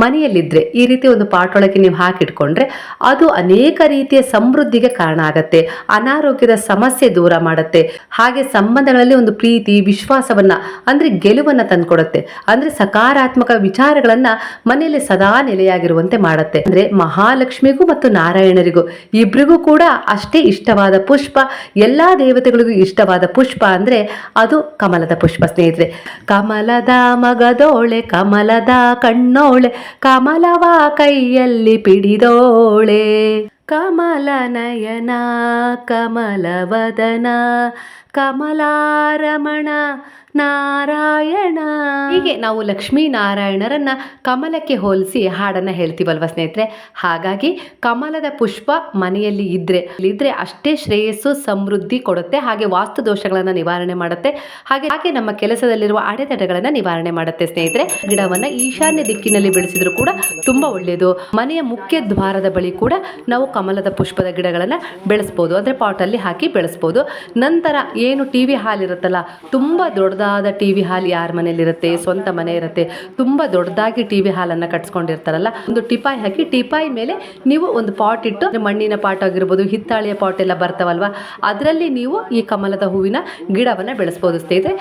ಮನೆಯಲ್ಲಿದ್ರೆ ಈ ರೀತಿ ಒಂದು ಪಾಟ್ ಒಳಗೆ ನೀವು ಹಾಕಿಟ್ಕೊಂಡ್ರೆ ಅದು ಅನೇಕ ರೀತಿಯ ಸಮೃದ್ಧಿಗೆ ಕಾರಣ ಆಗತ್ತೆ. ಅನಾರೋಗ್ಯದ ಸಮಸ್ಯೆ ದೂರ ಮಾಡುತ್ತೆ. ಹಾಗೆ ಸಂಬಂಧಗಳಲ್ಲಿ ಒಂದು ಪ್ರೀತಿ, ವಿಶ್ವಾಸವನ್ನ, ಅಂದ್ರೆ ಗೆಲುವನ್ನ ತಂದ್ಕೊಡುತ್ತೆ. ಅಂದ್ರೆ ಸಕಾರಾತ್ಮಕ ವಿಚಾರಗಳನ್ನ ಮನೆಯಲ್ಲಿ ಸದಾ ನೆಲೆಯಾಗಿರುವಂತೆ ಮಾಡುತ್ತೆ. ಅಂದ್ರೆ ಮಹಾಲಕ್ಷ್ಮಿಗೂ ಮತ್ತು ನಾರಾಯಣರಿಗೂ ಇಬ್ರಿಗೂ ಕೂಡ ಅಷ್ಟೇ ಇಷ್ಟವಾದ ಪುಷ್ಪ, ಎಲ್ಲಾ ದೇವತೆಗಳಿಗೂ ಇಷ್ಟವಾದ ಪುಷ್ಪ ಅಂದ್ರೆ ಅದು ಕಮಲದ ಪುಷ್ಪ, ಸ್ನೇಹಿತರೆ. ಕಮಲದ ಮಗದೋಳೆ ಕಮಲದ ಕಣ್ಣೋಳೆ, ಕಮಲವ ಕೈಯಲ್ಲಿ ಪಿಡಿದೋಳೆ. कमलनयना कमलवदना कमलारमण ನಾರಾಯಣ. ಹೀಗೆ ನಾವು ಲಕ್ಷ್ಮೀ ನಾರಾಯಣರನ್ನ ಕಮಲಕ್ಕೆ ಹೋಲಿಸಿ ಹಾಡನ್ನ ಹೇಳ್ತೀವಲ್ವ ಸ್ನೇಹಿತರೆ? ಹಾಗಾಗಿ ಕಮಲದ ಪುಷ್ಪ ಮನೆಯಲ್ಲಿ ಇದ್ರೆ ಇದ್ರೆ ಅಷ್ಟೇ ಶ್ರೇಯಸ್ಸು, ಸಮೃದ್ಧಿ ಕೊಡುತ್ತೆ. ಹಾಗೆ ವಾಸ್ತು ದೋಷಗಳನ್ನ ನಿವಾರಣೆ ಮಾಡುತ್ತೆ. ಹಾಗೆ ಹಾಗೆ ನಮ್ಮ ಕೆಲಸದಲ್ಲಿರುವ ಅಡೆತಡೆಗಳನ್ನ ನಿವಾರಣೆ ಮಾಡುತ್ತೆ ಸ್ನೇಹಿತರೆ. ಗಿಡವನ್ನ ಈಶಾನ್ಯ ದಿಕ್ಕಿನಲ್ಲಿ ಬೆಳೆಸಿದ್ರು ಕೂಡ ತುಂಬಾ ಒಳ್ಳೆಯದು. ಮನೆಯ ಮುಖ್ಯ ದ್ವಾರದ ಬಳಿ ಕೂಡ ನಾವು ಕಮಲದ ಪುಷ್ಪದ ಗಿಡಗಳನ್ನ ಬೆಳೆಸ್ಬೋದು. ಅಂದ್ರೆ ಪಾಟ್ ಅಲ್ಲಿ ಹಾಕಿ ಬೆಳೆಸ್ಬೋದು. ನಂತರ ಏನು ಟಿ ವಿ ಹಾಲ್ ಇರುತ್ತಲ್ಲ ತುಂಬಾ ದೊಡ್ಡದಾದ ಟಿ ವಿ ಹಾಲ್ ಯಾರ ಮನೇಲಿರುತ್ತೆ ಸ್ವಂತ ಮನೆ ಇರುತ್ತೆ. ತುಂಬ ದೊಡ್ಡದಾಗಿ ಟಿ ವಿ ಹಾಲನ್ನು ಕಟ್ಸ್ಕೊಂಡಿರ್ತಾರಲ್ಲ? ಒಂದು ಟಿಪಾಯಿ ಹಾಕಿ ಟಿಪಾಯಿ ಮೇಲೆ ನೀವು ಒಂದು ಪಾಟ್ ಇಟ್ಟು ಮಣ್ಣಿನ ಪಾಟ್ ಆಗಿರ್ಬೋದು, ಹಿತ್ತಾಳೆಯ ಪಾಟ್ ಎಲ್ಲ ಬರ್ತಾವಲ್ವಾ? ಅದರಲ್ಲಿ ನೀವು ಈ ಕಮಲದ ಹೂವಿನ ಗಿಡವನ್ನ ಬೆಳೆಸ್ಬೋದು ಸ್ನೇಹಿತರೆ.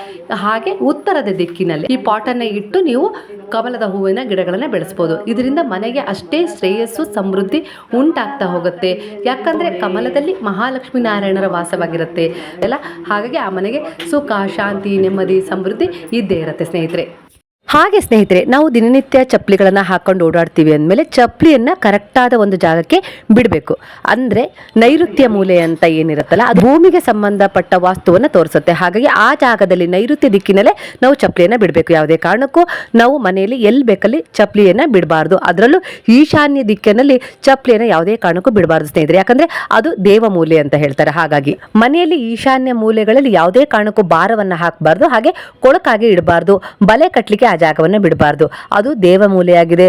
ಹಾಗೆ ಉತ್ತರದ ದಿಕ್ಕಿನಲ್ಲಿ ಈ ಪಾಟನ್ನು ಇಟ್ಟು ನೀವು ಕಮಲದ ಹೂವಿನ ಗಿಡಗಳನ್ನ ಬೆಳೆಸ್ಬೋದು. ಇದರಿಂದ ಮನೆಗೆ ಅಷ್ಟೇ ಶ್ರೇಯಸ್ಸು, ಸಮೃದ್ಧಿ ಉಂಟಾಗ್ತಾ ಹೋಗುತ್ತೆ. ಯಾಕಂದ್ರೆ ಕಮಲದಲ್ಲಿ ಮಹಾಲಕ್ಷ್ಮೀ ನಾರಾಯಣರ ವಾಸವಾಗಿರುತ್ತೆ. ಎಲ್ಲ ಹಾಗಾಗಿ ಆ ಮನೆಗೆ ಸುಖ, ಶಾಂತಿ, ನೆಮ್ಮದಿ ಸಮೃದ್ಧಿ ಇದ್ದೇ ಇರುತ್ತೆ ಸ್ನೇಹಿತರೆ. ಹಾಗೆ ಸ್ನೇಹಿತರೆ, ನಾವು ದಿನನಿತ್ಯ ಚಪ್ಪಲಿಗಳನ್ನು ಹಾಕೊಂಡು ಓಡಾಡ್ತೀವಿ ಅಂದಮೇಲೆ ಚಪ್ಪಲಿಯನ್ನು ಕರೆಕ್ಟಾದ ಒಂದು ಜಾಗಕ್ಕೆ ಬಿಡಬೇಕು. ಅಂದರೆ ನೈಋತ್ಯ ಮೂಲೆ ಅಂತ ಏನಿರುತ್ತಲ್ಲ, ಅದು ಭೂಮಿಗೆ ಸಂಬಂಧಪಟ್ಟ ವಾಸ್ತುವನ್ನು ತೋರಿಸುತ್ತೆ. ಹಾಗಾಗಿ ಆ ಜಾಗದಲ್ಲಿ ನೈಋತ್ಯ ದಿಕ್ಕಿನಲ್ಲೇ ನಾವು ಚಪ್ಪಲಿಯನ್ನು ಬಿಡಬೇಕು. ಯಾವುದೇ ಕಾರಣಕ್ಕೂ ನಾವು ಮನೆಯಲ್ಲಿ ಎಲ್ಲಿ ಬೇಕಲ್ಲಿ ಚಪ್ಪಲಿಯನ್ನು ಬಿಡಬಾರ್ದು. ಅದರಲ್ಲೂ ಈಶಾನ್ಯ ದಿಕ್ಕಿನಲ್ಲಿ ಚಪ್ಪಲಿಯನ್ನು ಯಾವುದೇ ಕಾರಣಕ್ಕೂ ಬಿಡಬಾರ್ದು ಸ್ನೇಹಿತರೆ. ಯಾಕಂದರೆ ಅದು ದೇವ ಮೂಲೆ ಅಂತ ಹೇಳ್ತಾರೆ. ಹಾಗಾಗಿ ಮನೆಯಲ್ಲಿ ಈಶಾನ್ಯ ಮೂಲೆಗಳಲ್ಲಿ ಯಾವುದೇ ಕಾರಣಕ್ಕೂ ಭಾರವನ್ನು ಹಾಕಬಾರ್ದು, ಹಾಗೆ ಕೊಳಕಾಗಿ ಇಡಬಾರ್ದು. ಬಲೆ ಕಟ್ಟಲಿಕ್ಕೆ ಜಾಗವನ್ನು ಬಿಡಬಾರ್ದು. ಅದು ದೇವ ಮೂಲೆಯಾಗಿದೆ.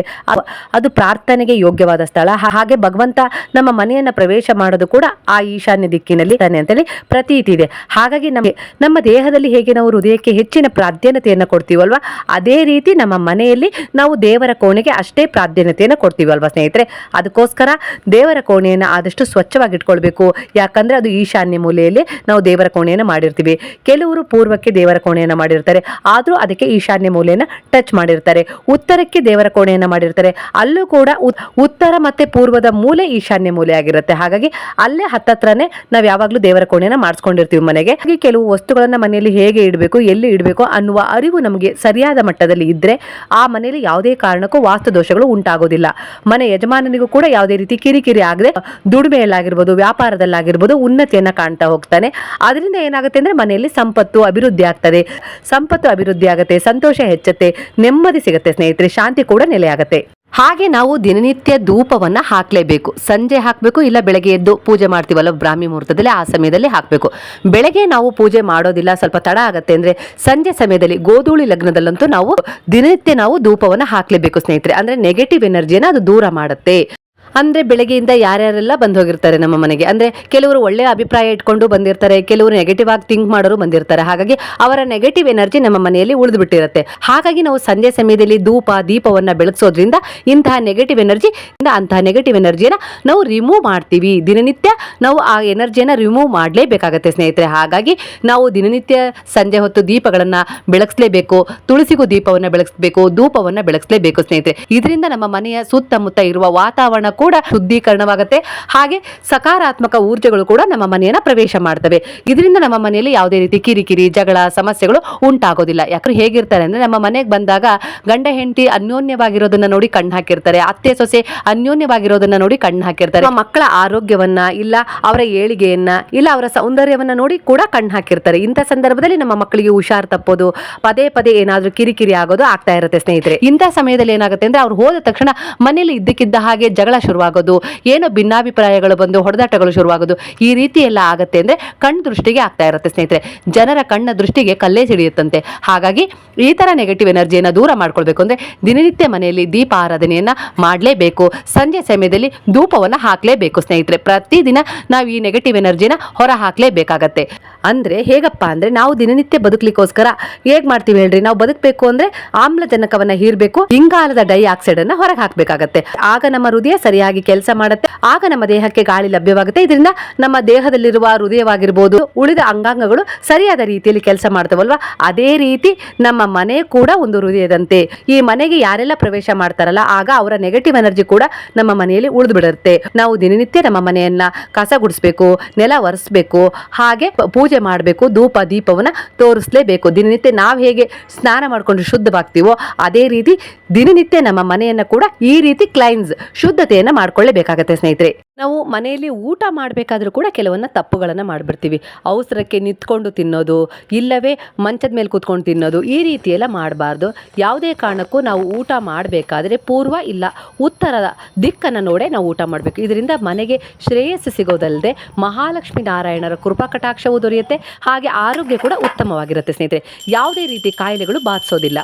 ಅದು ಪ್ರಾರ್ಥನೆಗೆ ಯೋಗ್ಯವಾದ ಸ್ಥಳ. ಹಾಗೆ ಭಗವಂತ ನಮ್ಮ ಮನೆಯನ್ನು ಪ್ರವೇಶ ಮಾಡೋದು ಕೂಡ ಆ ಈಶಾನ್ಯ ದಿಕ್ಕಿನಲ್ಲಿ ತಾನೆ ಅಂತೇಳಿ ಪ್ರತೀತಿ ಇದೆ. ಹಾಗಾಗಿ ನಮಗೆ ನಮ್ಮ ದೇಹದಲ್ಲಿ ಹೇಗೆ ನಾವು ಹೃದಯಕ್ಕೆ ಹೆಚ್ಚಿನ ಪ್ರಾಧಾನ್ಯತೆಯನ್ನು ಕೊಡ್ತೀವಲ್ವಾ? ಅದೇ ರೀತಿ ನಮ್ಮ ಮನೆಯಲ್ಲಿ ನಾವು ದೇವರ ಕೋಣೆಗೆ ಅಷ್ಟೇ ಪ್ರಾಧಾನ್ಯತೆಯನ್ನು ಕೊಡ್ತೀವಲ್ವಾ ಸ್ನೇಹಿತರೆ? ಅದಕ್ಕೋಸ್ಕರ ದೇವರ ಕೋಣೆಯನ್ನು ಆದಷ್ಟು ಸ್ವಚ್ಛವಾಗಿ ಯಾಕಂದರೆ ಯಾಕಂದ್ರೆ ಅದು ಈಶಾನ್ಯ ಮೂಲೆಯಲ್ಲಿ ನಾವು ದೇವರ ಕೋಣೆಯನ್ನು ಮಾಡಿರ್ತೀವಿ. ಕೆಲವರು ಪೂರ್ವಕ್ಕೆ ದೇವರ ಕೋಣೆಯನ್ನು ಮಾಡಿರ್ತಾರೆ. ಆದರೂ ಅದಕ್ಕೆ ಈಶಾನ್ಯ ಮೂಲೆಯನ್ನು ಟಚ್ ಮಾಡಿರ್ತಾರೆ, ಉತ್ತರಕ್ಕೆ ದೇವರ ಕೋಣೆಯನ್ನು ಮಾಡಿರ್ತಾರೆ, ಅಲ್ಲೂ ಕೂಡ ಉತ್- ಉತ್ತರ ಮತ್ತೆ ಪೂರ್ವದ ಮೂಲೆ ಈಶಾನ್ಯ ಮೂಲೆ ಆಗಿರುತ್ತೆ. ಹಾಗಾಗಿ ಅಲ್ಲೇ ಹತ್ತತ್ರನೇ ನಾವು ಯಾವಾಗಲೂ ದೇವರ ಕೋಣೆಯನ್ನು ಮಾಡಿಸ್ಕೊಂಡಿರ್ತೀವಿ ಮನೆಗೆ. ಹಾಗೆ ಕೆಲವು ವಸ್ತುಗಳನ್ನ ಮನೆಯಲ್ಲಿ ಹೇಗೆ ಇಡಬೇಕು, ಎಲ್ಲಿ ಇಡಬೇಕು ಅನ್ನುವ ಅರಿವು ನಮಗೆ ಸರಿಯಾದ ಮಟ್ಟದಲ್ಲಿ ಇದ್ದರೆ ಆ ಮನೆಯಲ್ಲಿ ಯಾವುದೇ ಕಾರಣಕ್ಕೂ ವಾಸ್ತು ದೋಷಗಳು ಉಂಟಾಗೋದಿಲ್ಲ. ಮನೆ ಯಜಮಾನನಿಗೂ ಕೂಡ ಯಾವುದೇ ರೀತಿ ಕಿರಿಕಿರಿ ಆಗದೆ, ದುಡಿಮೆಯಲ್ಲಾಗಿರ್ಬೋದು, ವ್ಯಾಪಾರದಲ್ಲಾಗಿರ್ಬೋದು ಉನ್ನತಿಯನ್ನು ಕಾಣ್ತಾ ಹೋಗ್ತಾನೆ. ಅದರಿಂದ ಏನಾಗುತ್ತೆ ಅಂದ್ರೆ ಮನೆಯಲ್ಲಿ ಸಂಪತ್ತು ಅಭಿವೃದ್ಧಿ ಆಗ್ತದೆ. ಸಂಪತ್ತು ಅಭಿವೃದ್ಧಿ ಆಗುತ್ತೆ, ಸಂತೋಷ ಹೆಚ್ಚುತ್ತೆ. ನೆಮ್ಮದಿ ಸಿಗುತ್ತೆ ಸ್ನೇಹಿತರೆ, ಶಾಂತಿ ಕೂಡ ನೆಲೆಯಾಗುತ್ತೆ. ಹಾಗೆ ನಾವು ದಿನನಿತ್ಯ ಧೂಪವನ್ನ ಹಾಕ್ಲೇಬೇಕು. ಸಂಜೆ ಹಾಕಬೇಕು ಇಲ್ಲ ಬೆಳಗ್ಗೆ ಎದ್ದು ಪೂಜೆ ಮಾಡ್ತೀವಲ್ಲ, ಬ್ರಾಹ್ಮಿ ಮುಹೂರ್ತದಲ್ಲಿ ಆ ಸಮಯದಲ್ಲಿ ಹಾಕಬೇಕು. ಬೆಳಗ್ಗೆ ನಾವು ಪೂಜೆ ಮಾಡೋದಿಲ್ಲ, ಸ್ವಲ್ಪ ತಡ ಆಗತ್ತೆ ಅಂದ್ರೆ ಸಂಜೆ ಸಮಯದಲ್ಲಿ ಗೋಧೂಳಿ ಲಗ್ನದಲ್ಲಂತೂ ನಾವು ದಿನನಿತ್ಯ ನಾವು ಧೂಪವನ್ನ ಹಾಕ್ಲೇಬೇಕು ಸ್ನೇಹಿತರೆ. ಅಂದ್ರೆ ನೆಗೆಟಿವ್ ಎನರ್ಜಿಯನ್ನ ಅದು ದೂರ ಮಾಡುತ್ತೆ. ಅಂದ್ರೆ ಬೆಳಗ್ಗೆಯಿಂದ ಯಾರ್ಯಾರೆಲ್ಲ ಬಂದು ಹೋಗಿರ್ತಾರೆ ನಮ್ಮ ಮನೆಗೆ? ಅಂದ್ರೆ ಕೆಲವರು ಒಳ್ಳೆಯ ಅಭಿಪ್ರಾಯ ಇಟ್ಕೊಂಡು ಬಂದಿರ್ತಾರೆ, ಕೆಲವರು ನೆಗೆಟಿವ್ ಆಗಿ ಥಿಂಕ್ ಮಾಡೋರು ಬಂದಿರ್ತಾರೆ. ಹಾಗಾಗಿ ಅವರ ನೆಗೆಟಿವ್ ಎನರ್ಜಿ ನಮ್ಮ ಮನೆಯಲ್ಲಿ ಉಳಿದು ಬಿಟ್ಟಿರುತ್ತೆ. ಹಾಗಾಗಿ ನಾವು ಸಂಜೆ ಸಮಯದಲ್ಲಿ ಧೂಪ, ದೀಪವನ್ನ ಬೆಳಗಿಸೋದ್ರಿಂದ ಇಂತಹ ನೆಗೆಟಿವ್ ಎನರ್ಜಿ ಅಂತಹ ನೆಗೆಟಿವ್ ಎನರ್ಜಿಯನ್ನು ನಾವು ರಿಮೂವ್ ಮಾಡ್ತೀವಿ. ದಿನನಿತ್ಯ ನಾವು ಆ ಎನರ್ಜಿಯನ್ನು ರಿಮೂವ್ ಮಾಡಲೇಬೇಕಾಗತ್ತೆ ಸ್ನೇಹಿತರೆ. ಹಾಗಾಗಿ ನಾವು ದಿನನಿತ್ಯ ಸಂಜೆ ಹೊತ್ತು ದೀಪಗಳನ್ನು ಬೆಳಗಿಸಲೇಬೇಕು, ತುಳಸಿಗೂ ದೀಪವನ್ನು ಬೆಳಗಿಸ್ಬೇಕು, ಧೂಪವನ್ನು ಬೆಳಗಿಸಲೇಬೇಕು ಸ್ನೇಹಿತರೆ. ಇದರಿಂದ ನಮ್ಮ ಮನೆಯ ಸುತ್ತಮುತ್ತ ಇರುವ ವಾತಾವರಣ ಕೂಡ ಶುದ್ಧೀಕರಣವಾಗುತ್ತೆ. ಹಾಗೆ ಸಕಾರಾತ್ಮಕ ಊರ್ಜೆಗಳು ಕೂಡ ನಮ್ಮ ಮನೆಯನ್ನು ಪ್ರವೇಶ ಮಾಡ್ತವೆ. ಇದರಿಂದ ನಮ್ಮ ಮನೆಯಲ್ಲಿ ಯಾವುದೇ ರೀತಿ ಕಿರಿಕಿರಿ, ಜಗಳ, ಸಮಸ್ಯೆಗಳು ಉಂಟಾಗೋದಿಲ್ಲ. ಯಾಕಂದ್ರೆ ಹೇಗಿರ್ತಾರೆ ಅಂದ್ರೆ ನಮ್ಮ ಮನೆಗೆ ಬಂದಾಗ ಗಂಡ, ಹೆಂಡತಿ ಅನ್ಯೋನ್ಯವಾಗಿರೋದನ್ನ ನೋಡಿ ಕಣ್ಣು ಹಾಕಿರ್ತಾರೆ. ಅತ್ತೆ, ಸೊಸೆ ಅನ್ಯೋನ್ಯವಾಗಿರೋದನ್ನ ನೋಡಿ ಕಣ್ಣು ಹಾಕಿರ್ತಾರೆ. ಮಕ್ಕಳ ಆರೋಗ್ಯವನ್ನ ಇಲ್ಲ, ಅವರ ಏಳಿಗೆಯನ್ನ ಇಲ್ಲ, ಅವರ ಸೌಂದರ್ಯವನ್ನ ನೋಡಿ ಕೂಡ ಕಣ್ಣು ಹಾಕಿರ್ತಾರೆ. ಇಂಥ ಸಂದರ್ಭದಲ್ಲಿ ನಮ್ಮ ಮಕ್ಕಳಿಗೆ ಹುಷಾರ್ ತಪ್ಪೋದು, ಪದೇ ಪದೇ ಏನಾದರೂ ಕಿರಿಕಿರಿ ಆಗೋದು ಆಗ್ತಾ ಇರುತ್ತೆ ಸ್ನೇಹಿತರೆ. ಇಂಥ ಸಮಯದಲ್ಲಿ ಏನಾಗುತ್ತೆ ಅಂದ್ರೆ ಅವ್ರು ಹೋದ ತಕ್ಷಣ ಮನೆಯಲ್ಲಿ ಇದ್ದಕ್ಕಿದ್ದ ಹಾಗೆ ಜಗಳ ಶುರುವಾಗೋದು, ಏನೋ ಭಿನ್ನಾಭಿಪ್ರಾಯಗಳು ಬಂದು ಹೊಡೆದಾಟಗಳು ಶುರುವಾಗೋದು, ಈ ರೀತಿ ಎಲ್ಲ ಆಗುತ್ತೆ ಅಂದರೆ ಕಣ್ಣು ದೃಷ್ಟಿಗೆ ಆಗ್ತಾ ಇರುತ್ತೆ ಸ್ನೇಹಿತರೆ. ಜನರ ಕಣ್ಣ ದೃಷ್ಟಿಗೆ ಕಲ್ಲೇ ಸಿಡಿಯುತ್ತಂತೆ. ಹಾಗಾಗಿ ಈ ಥರ ನೆಗೆಟಿವ್ ಎನರ್ಜಿಯನ್ನು ದೂರ ಮಾಡ್ಕೊಳ್ಬೇಕು ಅಂದರೆ ದಿನನಿತ್ಯ ಮನೆಯಲ್ಲಿ ದೀಪ ಆರಾಧನೆಯನ್ನು ಮಾಡಲೇಬೇಕು. ಸಂಜೆ ಸಮಯದಲ್ಲಿ ಧೂಪವನ್ನು ಹಾಕಲೇಬೇಕು ಸ್ನೇಹಿತರೆ. ಪ್ರತಿದಿನ ನಾವು ಈ ನೆಗೆಟಿವ್ ಎನರ್ಜಿನ ಹೊರ ಹಾಕಲೇಬೇಕಾಗತ್ತೆ. ಅಂದರೆ ಹೇಗಪ್ಪ ಅಂದರೆ ನಾವು ದಿನನಿತ್ಯ ಬದುಕಲಿಕ್ಕೋಸ್ಕರ ಹೇಗೆ ಮಾಡ್ತೀವಿ ಹೇಳ್ರಿ? ನಾವು ಬದುಕಬೇಕು ಅಂದರೆ ಆಮ್ಲಜನಕವನ್ನು ಹೀರಬೇಕು, ಇಂಗಾಲದ ಡೈ ಆಕ್ಸೈಡನ್ನು ಹೊರಗೆ ಹಾಕಬೇಕಾಗತ್ತೆ. ಆಗ ನಮ್ಮ ಹೃದಯ ಸರಿಯಾಗಿ ಕೆಲಸ ಮಾಡುತ್ತೆ. ಆಗ ನಮ್ಮ ದೇಹಕ್ಕೆ ಗಾಳಿ ಲಭ್ಯವಾಗುತ್ತೆ. ಇದರಿಂದ ನಮ್ಮ ದೇಹದಲ್ಲಿರುವ ಹೃದಯವಾಗಿರ್ಬೋದು, ಉಳಿದ ಅಂಗಾಂಗಗಳು ಸರಿಯಾದ ರೀತಿಯಲ್ಲಿ ಕೆಲಸ ಮಾಡ್ತವಲ್ವಾ? ಅದೇ ರೀತಿ ನಮ್ಮ ಮನೆ ಕೂಡ ಒಂದು ಹೃದಯದಂತೆ. ಈ ಮನೆಗೆ ಯಾರೆಲ್ಲ ಪ್ರವೇಶ ಮಾಡ್ತಾರಲ್ಲ, ಆಗ ಅವರ ನೆಗೆಟಿವ್ ಎನರ್ಜಿ ಕೂಡ ನಮ್ಮ ಮನೆಯಲ್ಲಿ ಉಳಿದು ಬಿಡುತ್ತೆ. ನಾವು ದಿನನಿತ್ಯ ನಮ್ಮ ಮನೆಯನ್ನ ಕಸ ಗುಡಿಸ್ಬೇಕು, ನೆಲ ಒರೆಸ್ಬೇಕು, ಹಾಗೆ ಪೂಜೆ ಮಾಡಬೇಕು, ಧೂಪ, ದೀಪವನ್ನ ತೋರಿಸ್ಲೇಬೇಕು. ದಿನನಿತ್ಯ ನಾವು ಹೇಗೆ ಸ್ನಾನ ಮಾಡಿಕೊಂಡು ಶುದ್ಧವಾಗ್ತೀವೋ, ಅದೇ ರೀತಿ ದಿನನಿತ್ಯ ನಮ್ಮ ಮನೆಯನ್ನ ಕೂಡ ಈ ರೀತಿ ಕ್ಲೈನ್ಸ್ ಶುದ್ಧತೆಯನ್ನ ಮಾಡ್ಕೊಳ್ಳೇಬೇಕಾಗತ್ತೆ ಸ್ನೇಹಿತರೆ. ನಾವು ಮನೆಯಲ್ಲಿ ಊಟ ಮಾಡಬೇಕಾದ್ರೂ ಕೂಡ ಕೆಲವನ್ನ ತಪ್ಪುಗಳನ್ನು ಮಾಡಿಬಿಡ್ತೀವಿ. ಅವಸರಕ್ಕೆ ನಿಂತ್ಕೊಂಡು ತಿನ್ನೋದು, ಇಲ್ಲವೇ ಮಂಚದ ಮೇಲೆ ಕೂತ್ಕೊಂಡು ತಿನ್ನೋದು, ಈ ರೀತಿಯೆಲ್ಲ ಮಾಡಬಾರ್ದು. ಯಾವುದೇ ಕಾರಣಕ್ಕೂ ನಾವು ಊಟ ಮಾಡಬೇಕಾದ್ರೆ ಪೂರ್ವ ಇಲ್ಲ ಉತ್ತರದ ದಿಕ್ಕನ್ನು ನೋಡೇ ನಾವು ಊಟ ಮಾಡಬೇಕು. ಇದರಿಂದ ಮನೆಗೆ ಶ್ರೇಯಸ್ಸು ಸಿಗೋದಲ್ಲದೆ ಮಹಾಲಕ್ಷ್ಮೀ ನಾರಾಯಣರ ಕೃಪಾ ಕಟಾಕ್ಷವೂ ದೊರೆಯುತ್ತೆ, ಹಾಗೆ ಆರೋಗ್ಯ ಕೂಡ ಉತ್ತಮವಾಗಿರುತ್ತೆ ಸ್ನೇಹಿತರೆ. ಯಾವುದೇ ರೀತಿ ಕಾಯಿಲೆಗಳು ಬಾಧಿಸೋದಿಲ್ಲ.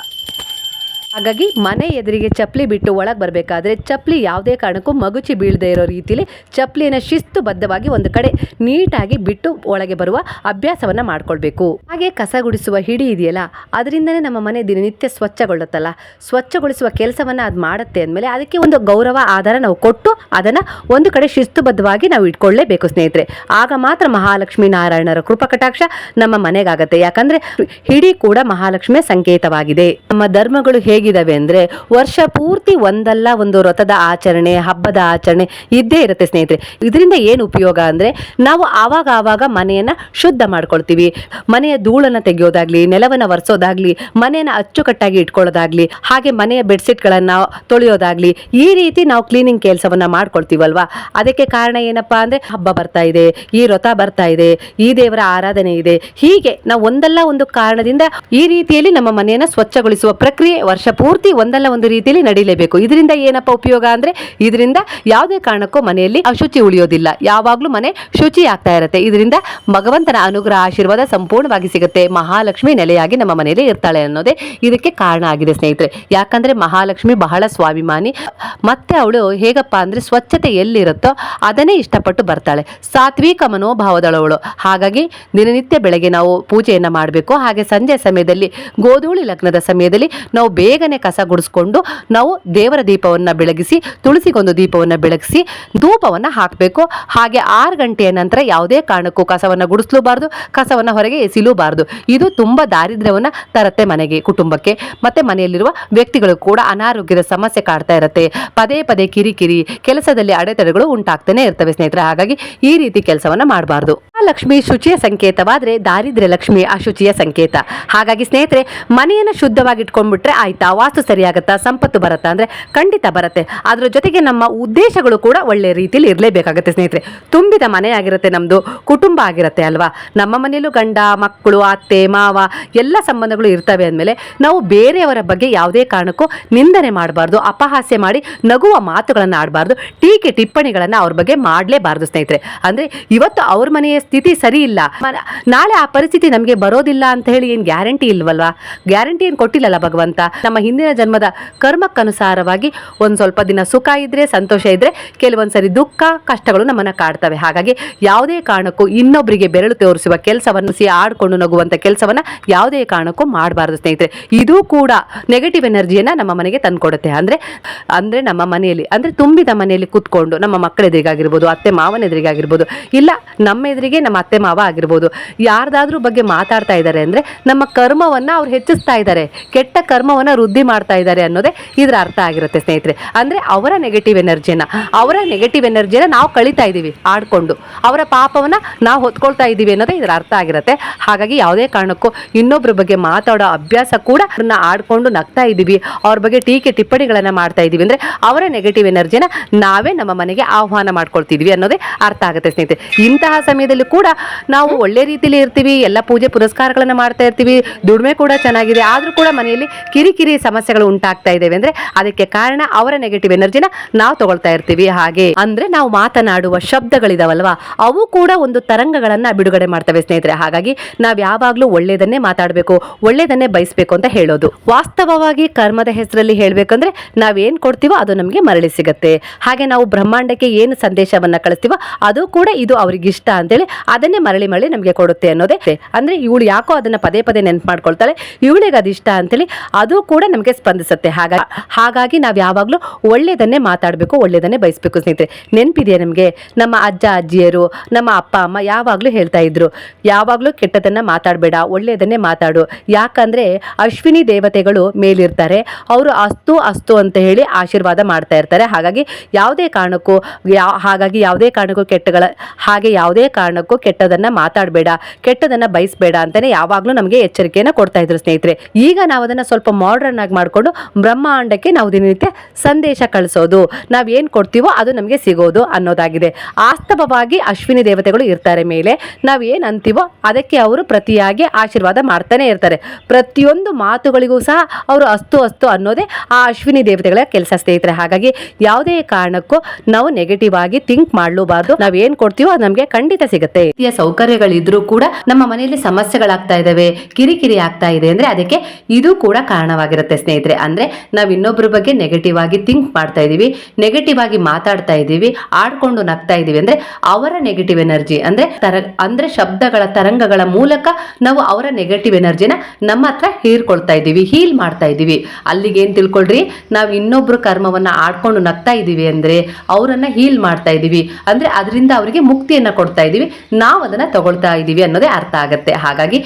ಹಾಗಾಗಿ ಮನೆ ಎದುರಿಗೆ ಚಪ್ಪಲಿ ಬಿಟ್ಟು ಒಳಗೆ ಬರಬೇಕಾದ್ರೆ ಚಪ್ಪಲಿ ಯಾವುದೇ ಕಾರಣಕ್ಕೂ ಮಗುಚಿ ಬೀಳದೇ ಇರೋ ರೀತಿಯಲ್ಲಿ ಚಪ್ಪಲಿಯನ್ನು ಶಿಸ್ತುಬದ್ಧವಾಗಿ ಒಂದು ಕಡೆ ನೀಟಾಗಿ ಬಿಟ್ಟು ಒಳಗೆ ಬರುವ ಅಭ್ಯಾಸವನ್ನು ಮಾಡ್ಕೊಳ್ಬೇಕು. ಹಾಗೆ ಕಸ ಗುಡಿಸುವ ಹಿಡಿ ಇದೆಯಲ್ಲ, ಅದರಿಂದನೇ ನಮ್ಮ ಮನೆ ದಿನನಿತ್ಯ ಸ್ವಚ್ಛಗೊಳ್ಳುತ್ತಲ್ಲ. ಸ್ವಚ್ಛಗೊಳಿಸುವ ಕೆಲಸವನ್ನು ಅದು ಮಾಡುತ್ತೆ ಅಂದಮೇಲೆ ಅದಕ್ಕೆ ಒಂದು ಗೌರವ, ಆಧಾರ ನಾವು ಕೊಟ್ಟು ಅದನ್ನು ಒಂದು ಕಡೆ ಶಿಸ್ತುಬದ್ಧವಾಗಿ ನಾವು ಇಟ್ಕೊಳ್ಳೇಬೇಕು ಸ್ನೇಹಿತರೆ. ಆಗ ಮಾತ್ರ ಮಹಾಲಕ್ಷ್ಮೀ ನಾರಾಯಣರ ಕೃಪಕಟಾಕ್ಷ ನಮ್ಮ ಮನೆಗಾಗತ್ತೆ. ಯಾಕಂದರೆ ಹಿಡಿ ಕೂಡ ಮಹಾಲಕ್ಷ್ಮಿಯ ಸಂಕೇತವಾಗಿದೆ. ನಮ್ಮ ಧರ್ಮಗಳು ಹೇಗಿದಾವೆ ಅಂದ್ರೆ ವರ್ಷ ಪೂರ್ತಿ ಒಂದಲ್ಲ ಒಂದು ವ್ರತದ ಆಚರಣೆ, ಹಬ್ಬದ ಆಚರಣೆ ಇದ್ದೇ ಇರುತ್ತೆ ಸ್ನೇಹಿತರೆ. ಇದರಿಂದ ಏನು ಉಪಯೋಗ ಅಂದ್ರೆ ನಾವು ಆವಾಗ ಆವಾಗ ಮನೆಯನ್ನ ಶುದ್ಧ ಮಾಡ್ಕೊಳ್ತೀವಿ. ಮನೆಯ ಧೂಳನ್ನ ತೆಗೆಯೋದಾಗ್ಲಿ, ನೆಲವನ್ನ ಒರೆಸೋದಾಗ್ಲಿ, ಮನೆಯನ್ನ ಅಚ್ಚುಕಟ್ಟಾಗಿ ಇಟ್ಕೊಳ್ಳೋದಾಗ್ಲಿ, ಹಾಗೆ ಮನೆಯ ಬೆಡ್ಶೀಟ್ಗಳನ್ನು ತೊಳೆಯೋದಾಗ್ಲಿ ಈ ರೀತಿ ನಾವು ಕ್ಲೀನಿಂಗ್ ಕೆಲಸವನ್ನ ಮಾಡ್ಕೊಳ್ತೀವಲ್ವಾ? ಅದಕ್ಕೆ ಕಾರಣ ಏನಪ್ಪಾ ಅಂದ್ರೆ ಹಬ್ಬ ಬರ್ತಾ ಇದೆ, ಈ ವ್ರತ ಬರ್ತಾ ಇದೆ, ಈ ದೇವರ ಆರಾಧನೆ ಇದೆ. ಹೀಗೆ ನಾವು ಒಂದಲ್ಲ ಒಂದು ಕಾರಣದಿಂದ ಈ ರೀತಿಯಲ್ಲಿ ನಮ್ಮ ಮನೆಯನ್ನ ಸ್ವಚ್ಛಗೊಳಿಸುವ ಪ್ರಕ್ರಿಯೆ ವರ್ಷ ಪೂರ್ತಿ ಒಂದಲ್ಲ ಒಂದು ರೀತಿಯಲ್ಲಿ ನಡೀಲೇಬೇಕು. ಇದರಿಂದ ಏನಪ್ಪ ಉಪಯೋಗ ಅಂದ್ರೆ ಇದರಿಂದ ಯಾವುದೇ ಕಾರಣಕ್ಕೂ ಮನೆಯಲ್ಲಿ ಅಶುಚಿ ಉಳಿಯೋದಿಲ್ಲ. ಯಾವಾಗಲೂ ಮನೆ ಶುಚಿ ಆಗ್ತಾ ಇರುತ್ತೆ. ಇದರಿಂದ ಭಗವಂತನ ಅನುಗ್ರಹ ಆಶೀರ್ವಾದ ಸಂಪೂರ್ಣವಾಗಿ ಸಿಗುತ್ತೆ. ಮಹಾಲಕ್ಷ್ಮಿ ನೆಲೆಯಾಗಿ ನಮ್ಮ ಮನೆಯಲ್ಲಿ ಇರ್ತಾಳೆ ಅನ್ನೋದೇ ಇದಕ್ಕೆ ಕಾರಣ ಆಗಿದೆ ಸ್ನೇಹಿತರೆ. ಯಾಕಂದ್ರೆ ಮಹಾಲಕ್ಷ್ಮಿ ಬಹಳ ಸ್ವಾಭಿಮಾನಿ. ಮತ್ತೆ ಅವಳು ಹೇಗಪ್ಪ ಅಂದ್ರೆ ಸ್ವಚ್ಛತೆ ಎಲ್ಲಿರುತ್ತೋ ಅದನ್ನೇ ಇಷ್ಟಪಟ್ಟು ಬರ್ತಾಳೆ. ಸಾತ್ವಿಕ ಮನೋಭಾವದಳವಳು ಹಾಗಾಗಿ ದಿನನಿತ್ಯ ಬೆಳಗ್ಗೆ ನಾವು ಪೂಜೆಯನ್ನು ಮಾಡಬೇಕು. ಹಾಗೆ ಸಂಜೆ ಸಮಯದಲ್ಲಿ ಗೋಧೂಳಿ ಲಗ್ನದ ಸಮಯದಲ್ಲಿ ನಾವು ಬೇಗನೆ ಕಸ ಗುಡಿಸ್ಕೊಂಡು ನಾವು ದೇವರ ದೀಪವನ್ನ ಬೆಳಗಿಸಿ, ತುಳಸಿಗೊಂದು ದೀಪವನ್ನ ಬೆಳಗಿಸಿ ಧೂಪವನ್ನು ಹಾಕಬೇಕು. ಹಾಗೆ ಆರು ಗಂಟೆಯ ನಂತರ ಯಾವುದೇ ಕಾರಣಕ್ಕೂ ಕಸವನ್ನ ಗುಡಿಸ್ಲೂಬಾರ್ದು, ಕಸವನ್ನ ಹೊರಗೆ ಎಸಿಲೂಬಾರ್ದು. ಇದು ತುಂಬಾ ದಾರಿದ್ರ್ಯವನ್ನು ತರತ್ತೆ ಮನೆಗೆ, ಕುಟುಂಬಕ್ಕೆ. ಮತ್ತೆ ಮನೆಯಲ್ಲಿರುವ ವ್ಯಕ್ತಿಗಳು ಕೂಡ ಅನಾರೋಗ್ಯದ ಸಮಸ್ಯೆ ಕಾಡ್ತಾ ಇರುತ್ತೆ. ಪದೇ ಪದೇ ಕಿರಿಕಿರಿ, ಕೆಲಸದಲ್ಲಿ ಅಡೆತಡೆಗಳು ಉಂಟಾಗ್ತಾನೆ ಇರ್ತವೆ ಸ್ನೇಹಿತರೆ. ಹಾಗಾಗಿ ಈ ರೀತಿ ಕೆಲಸವನ್ನ ಮಾಡಬಾರ್ದು. ಲಕ್ಷ್ಮಿ ಶುಚಿಯ ಸಂಕೇತವಾದರೆ ದಾರಿದ್ರ್ಯ ಲಕ್ಷ್ಮಿ ಅಶುಚಿಯ ಸಂಕೇತ. ಹಾಗಾಗಿ ಸ್ನೇಹಿತರೆ, ಮನೆಯನ್ನು ಶುದ್ಧವಾಗಿ ಇಟ್ಕೊಂಡ್ಬಿಟ್ರೆ ಆಯ್ತಾ? ವಾಸ್ತು ಸರಿಯಾಗುತ್ತಾ? ಸಂಪತ್ತು ಬರುತ್ತಾ? ಅಂದರೆ ಖಂಡಿತ ಬರುತ್ತೆ. ಅದರ ಜೊತೆಗೆ ನಮ್ಮ ಉದ್ದೇಶಗಳು ಕೂಡ ಒಳ್ಳೆಯ ರೀತಿಯಲ್ಲಿ ಇರಲೇಬೇಕಾಗುತ್ತೆ ಸ್ನೇಹಿತರೆ. ತುಂಬಿದ ಮನೆ ಆಗಿರುತ್ತೆ ನಮ್ಮದು ಕುಟುಂಬ ಆಗಿರುತ್ತೆ ಅಲ್ವಾ? ನಮ್ಮ ಮನೆಯಲ್ಲೂ ಗಂಡ, ಮಕ್ಕಳು, ಅತ್ತೆ, ಮಾವ ಎಲ್ಲ ಸಂಬಂಧಗಳು ಇರ್ತವೆ ಅಂದಮೇಲೆ ನಾವು ಬೇರೆಯವರ ಬಗ್ಗೆ ಯಾವುದೇ ಕಾರಣಕ್ಕೂ ನಿಂದನೆ ಮಾಡಬಾರ್ದು, ಅಪಹಾಸ್ಯ ಮಾಡಿ ನಗುವ ಮಾತುಗಳನ್ನು ಆಡಬಾರ್ದು, ಟೀಕೆ ಟಿಪ್ಪಣಿಗಳನ್ನು ಅವ್ರ ಬಗ್ಗೆ ಮಾಡಲೇಬಾರ್ದು ಸ್ನೇಹಿತರೆ. ಅಂದರೆ ಇವತ್ತು ಅವ್ರ ಮನೆಯ ಸ್ಥಿತಿ ಸರಿ ಇಲ್ಲ. ನಾಳೆ ಆ ಪರಿಸ್ಥಿತಿ ನಮಗೆ ಬರೋದಿಲ್ಲ ಅಂತ ಹೇಳಿ ಏನು ಗ್ಯಾರಂಟಿ ಇಲ್ವಲ್ವಾ? ಗ್ಯಾರಂಟಿ ಏನು ಕೊಟ್ಟಿಲ್ಲಲ್ಲ ಭಗವಂತ? ನಮ್ಮ ಹಿಂದಿನ ಜನ್ಮದ ಕರ್ಮಕ್ಕನುಸಾರವಾಗಿ ಒಂದು ಸ್ವಲ್ಪ ದಿನ ಸುಖ ಇದ್ದರೆ ಸಂತೋಷ ಇದ್ರೆ ಕೆಲವೊಂದು ಸರಿ ದುಃಖ, ಕಷ್ಟಗಳು ನಮ್ಮನ್ನು ಕಾಡ್ತವೆ. ಹಾಗಾಗಿ ಯಾವುದೇ ಕಾರಣಕ್ಕೂ ಇನ್ನೊಬ್ಬರಿಗೆ ಬೆರಳು ತೋರಿಸುವ ಕೆಲಸವನ್ನು ಸಿ ಆಡಿಕೊಂಡು ನಗುವಂಥ ಕೆಲಸವನ್ನ ಯಾವುದೇ ಕಾರಣಕ್ಕೂ ಮಾಡಬಾರ್ದು ಸ್ನೇಹಿತರೆ. ಇದು ಕೂಡ ನೆಗೆಟಿವ್ ಎನರ್ಜಿಯನ್ನು ನಮ್ಮ ಮನೆಗೆ ತಂದುಕೊಡುತ್ತೆ. ಅಂದರೆ ಅಂದರೆ ನಮ್ಮ ಮನೆಯಲ್ಲಿ, ಅಂದರೆ ತುಂಬಿದ ಮನೆಯಲ್ಲಿ ಕೂತ್ಕೊಂಡು ನಮ್ಮ ಮಕ್ಕಳ ಎದುರಿಗಾಗಿರ್ಬೋದು ಅತ್ತೆ ಮಾವನ ಎದುರಿಗಾಗಿರ್ಬೋದು ಇಲ್ಲ ನಮ್ಮ ಎದುರಿಗೆ ನಮ್ಮ ಅತ್ತೆ ಮಾವ ಆಗಿರ್ಬೋದು, ಯಾರ್ದಾದ್ರೂ ಬಗ್ಗೆ ಮಾತಾಡ್ತಾ ಇದ್ದಾರೆ ಅಂದರೆ ನಮ್ಮ ಕರ್ಮವನ್ನು ಅವ್ರು ಹೆಚ್ಚಿಸ್ತಾ ಇದ್ದಾರೆ. ಕೆಟ್ಟ ಕರ್ಮವನ್ನ ವೃದ್ಧಿ ಮಾಡ್ತಾ ಇದ್ದಾರೆ ಅನ್ನೋದೇ ಇದರ ಅರ್ಥ ಆಗಿರುತ್ತೆ, ಸ್ನೇಹಿತರೆ. ಅಂದ್ರೆ ಅವರ ನೆಗೆಟಿವ್ ಎನರ್ಜಿನ ಅವರ ನೆಗೆಟಿವ್ ಎನರ್ಜಿನ ನಾವು ಕಳಿತಾ ಇದ್ದೀವಿ, ಆಡ್ಕೊಂಡು. ಅವರ ಪಾಪವನ್ನ ನಾವು ಹೊತ್ಕೊಳ್ತಾ ಇದ್ದೀವಿ ಅನ್ನೋದೇ ಇದರ ಅರ್ಥ ಆಗಿರುತ್ತೆ. ಹಾಗಾಗಿ ಯಾವುದೇ ಕಾರಣಕ್ಕೂ ಇನ್ನೊಬ್ಬರ ಬಗ್ಗೆ ಮಾತಾಡೋ ಅಭ್ಯಾಸ ಕೂಡ ಆಡ್ಕೊಂಡು ನಗ್ತಾ ಇದ್ದೀವಿ. ಅವ್ರ ಬಗ್ಗೆ ಟೀಕೆ ಟಿಪ್ಪಣಿಗಳನ್ನು ಮಾಡ್ತಾ ಇದ್ದೀವಿ. ಅಂದ್ರೆ ಅವರ ನೆಗೆಟಿವ್ ಎನರ್ಜಿನ ನಾವೇ ನಮ್ಮ ಮನೆಗೆ ಆಹ್ವಾನ ಮಾಡ್ಕೊಳ್ತಿದ್ವಿ ಅನ್ನೋದೇ ಅರ್ಥ ಆಗುತ್ತೆ, ಸ್ನೇಹಿತರೆ. ಇಂತಹ ಸಮಯದಲ್ಲಿ ಕೂಡ ನಾವು ಒಳ್ಳೆ ರೀತಿಯಲ್ಲಿ ಇರ್ತೀವಿ, ಎಲ್ಲ ಪೂಜೆ ಪುರಸ್ಕಾರಗಳನ್ನು ಮಾಡ್ತಾ ಇರ್ತೀವಿ, ದುಡಿಮೆ ಕೂಡ ಚೆನ್ನಾಗಿದೆ. ಆದರೂ ಕೂಡ ಮನೆಯಲ್ಲಿ ಕಿರಿಕಿರಿ ಸಮಸ್ಯೆಗಳು ಉಂಟಾಗ್ತಾ ಇದ್ದೇವೆ ಅಂದ್ರೆ ಅದಕ್ಕೆ ಕಾರಣ ಅವರ ನೆಗೆಟಿವ್ ಎನರ್ಜಿನ ನಾವು ತಗೊಳ್ತಾ ಇರ್ತೀವಿ. ಹಾಗೆ ಅಂದ್ರೆ ನಾವು ಮಾತನಾಡುವ ಶಬ್ದಗಳಿದಾವಲ್ವಾ? ಅವು ಕೂಡ ಒಂದು ತರಂಗಗಳನ್ನ ಬಿಡುಗಡೆ ಮಾಡ್ತವೆ ಸ್ನೇಹಿತರೆ. ಹಾಗಾಗಿ ನಾವ್ ಯಾವಾಗ್ಲೂ ಒಳ್ಳೇದನ್ನೇ ಮಾತಾಡಬೇಕು ಒಳ್ಳೇದನ್ನೇ ಬಯಸ್ಬೇಕು ಅಂತ ಹೇಳೋದು. ವಾಸ್ತವವಾಗಿ ಕರ್ಮದ ಹೆಸರಲ್ಲಿ ಹೇಳ್ಬೇಕಂದ್ರೆ ನಾವೇನ್ ಕೊಡ್ತೀವೋ ಅದು ನಮಗೆ ಮರಳಿ ಸಿಗತ್ತೆ. ಹಾಗೆ ನಾವು ಬ್ರಹ್ಮಾಂಡಕ್ಕೆ ಏನು ಸಂದೇಶವನ್ನ ಕಳಿಸ್ತೀವೋ ಅದು ಕೂಡ ಇದು ಅವ್ರಿಗೆ ಇಷ್ಟ ಅಂತೇಳಿ ಅದನ್ನೇ ಮರಳಿ ಮರಳಿ ನಮಗೆ ಕೊಡುತ್ತೆ ಅನ್ನೋದೇ. ಅಂದ್ರೆ ಇವಳು ಯಾಕೋ ಅದನ್ನ ಪದೇ ಪದೇ ನೆನ್ಪು ಮಾಡ್ಕೊಳ್ತಾಳೆ, ಇವಳಿಗೆ ಅದು ಇಷ್ಟ ಅಂತೇಳಿ ಅದು ಕೂಡ ನಮಗೆ ಸ್ಪಂದಿಸುತ್ತೆ. ಹಾಗಾಗಿ ಹಾಗಾಗಿ ನಾವು ಯಾವಾಗಲೂ ಒಳ್ಳೆಯದನ್ನೇ ಮಾತಾಡಬೇಕು ಒಳ್ಳೆಯದನ್ನೇ ಬಯಸಬೇಕು ಸ್ನೇಹಿತರೆ. ನೆನಪಿದೆಯಾ ನಮಗೆ? ನಮ್ಮ ಅಜ್ಜ, ಅಜ್ಜಿಯರು, ನಮ್ಮ ಅಪ್ಪ, ಅಮ್ಮ ಯಾವಾಗಲೂ ಹೇಳ್ತಾ ಇದ್ರು, ಯಾವಾಗಲೂ ಕೆಟ್ಟದನ್ನ ಮಾತಾಡಬೇಡ ಒಳ್ಳೆಯದನ್ನೇ ಮಾತಾಡು. ಯಾಕಂದ್ರೆ ಅಶ್ವಿನಿ ದೇವತೆಗಳು ಮೇಲಿರ್ತಾರೆ. ಅವರು ಅಸ್ತು ಅಸ್ತು ಅಂತ ಹೇಳಿ ಆಶೀರ್ವಾದ ಮಾಡ್ತಾ ಇರ್ತಾರೆ. ಹಾಗಾಗಿ ಯಾವುದೇ ಕಾರಣಕ್ಕೂ ಹಾಗಾಗಿ ಯಾವುದೇ ಕಾರಣಕ್ಕೂ ಕೆಟ್ಟಗಳ, ಹಾಗೆ ಯಾವುದೇ ಕಾರಣಕ್ಕೂ ಕೆಟ್ಟದನ್ನ ಮಾತಾಡಬೇಡ, ಕೆಟ್ಟದನ್ನ ಬಯಸಬೇಡ ಅಂತಲೇ ಯಾವಾಗಲೂ ನಮಗೆ ಎಚ್ಚರಿಕೆಯನ್ನು ಕೊಡ್ತಾ ಇದ್ರು ಸ್ನೇಹಿತರೆ. ಈಗ ನಾವು ಅದನ್ನು ಸ್ವಲ್ಪ ಮಾಡರ್ನ್ ಆಗಿ ಮಾಡಿಕೊಂಡು ಬ್ರಹ್ಮಾಂಡಕ್ಕೆ ನಾವು ದಿನನಿತ್ಯ ಸಂದೇಶ ಕಳಿಸೋದು. ನಾವು ಏನು ಕೊಡ್ತೀವೋ ಅದು ನಮಗೆ ಸಿಗೋದು ಅನ್ನೋದಾಗಿದೆ. ಆಸ್ತವವಾಗಿ ಅಶ್ವಿನಿ ದೇವತೆಗಳು ಇರ್ತಾರೆ ಮೇಲೆ ನಾವು ಏನು ಅಂತೀವೋ ಅದಕ್ಕೆ ಅವರು ಪ್ರತಿಯಾಗಿ ಆಶೀರ್ವಾದ ಮಾಡ್ತಾನೆ ಇರ್ತಾರೆ. ಪ್ರತಿಯೊಂದು ಮಾತುಗಳಿಗೂ ಸಹ ಅವರು ಅಸ್ತು ಅಸ್ತು ಅನ್ನೋದೇ ಆ ಅಶ್ವಿನಿ ದೇವತೆಗಳ ಕೆಲಸ ಸ್ನೇಹಿತರೆ. ಹಾಗಾಗಿ ಯಾವುದೇ ಕಾರಣಕ್ಕೂ ನಾವು ನೆಗೆಟಿವ್ ಆಗಿ ಥಿಂಕ್ ಮಾಡಲೂಬಾರ್ದು. ನಾವು ಏನ್ ಕೊಡ್ತೀವೋ ಅದು ನಮಗೆ ಖಂಡಿತ ಸಿಗುತ್ತೆ. ರೀತಿಯ ಸೌಕರ್ಯಗಳಿದ್ರೂ ಕೂಡ ನಮ್ಮ ಮನೆಯಲ್ಲಿ ಸಮಸ್ಯೆಗಳಾಗ್ತಾ ಇದಾವೆ ಕಿರಿಕಿರಿ ಆಗ್ತಾ ಇದೆ ಅಂದ್ರೆ ಅದಕ್ಕೆ ಇದು ಕೂಡ ಕಾರಣವಾಗಿರುತ್ತೆ ಸ್ನೇಹಿತರೆ. ಅಂದ್ರೆ ನಾವು ಇನ್ನೊಬ್ಬರ ಬಗ್ಗೆ ನೆಗೆಟಿವ್ ಆಗಿ ಥಿಂಕ್ ಮಾಡ್ತಾ ಇದೀವಿ ನೆಗೆಟಿವ್ ಆಗಿ ಮಾತಾಡ್ತಾ ಇದೀವಿ, ಆಡ್ಕೊಂಡು ನಗ್ತಾ ಇದೀವಿ. ಅಂದ್ರೆ ಅವರ ನೆಗೆಟಿವ್ ಎನರ್ಜಿ ಅಂದ್ರೆ ತರ, ಅಂದ್ರೆ ಶಬ್ದಗಳ, ತರಂಗಗಳ ಮೂಲಕ ನಾವು ಅವರ ನೆಗೆಟಿವ್ ಎನರ್ಜಿನ ನಮ್ಮ ಹತ್ರ ಹೀರ್ಕೊಳ್ತಾ ಇದ್ದೀವಿ ಹೀಲ್ ಮಾಡ್ತಾ ಇದ್ದೀವಿ ಅಲ್ಲಿಗೆ ಏನು ತಿಳ್ಕೊಳ್ರಿ? ನಾವು ಇನ್ನೊಬ್ಬರ ಕರ್ಮವನ್ನ ಆಡ್ಕೊಂಡು ನಗ್ತಾ ಇದ್ದೀವಿ ಅಂದ್ರೆ ಅವರನ್ನ ಹೀಲ್ ಮಾಡ್ತಾ ಇದ್ದೀವಿ ಅಂದ್ರೆ ಅದರಿಂದ ಅವರಿಗೆ ಮುಕ್ತಿಯನ್ನ ಕೊಡ್ತಾ ಇದ್ದೀವಿ ನಾವು ಅದನ್ನ ತಗೊಳ್ತಾ ಇದ್ದೀವಿ ಅನ್ನೋದೇ ಅರ್ಥ ಆಗುತ್ತೆ. ಹಾಗಾಗಿ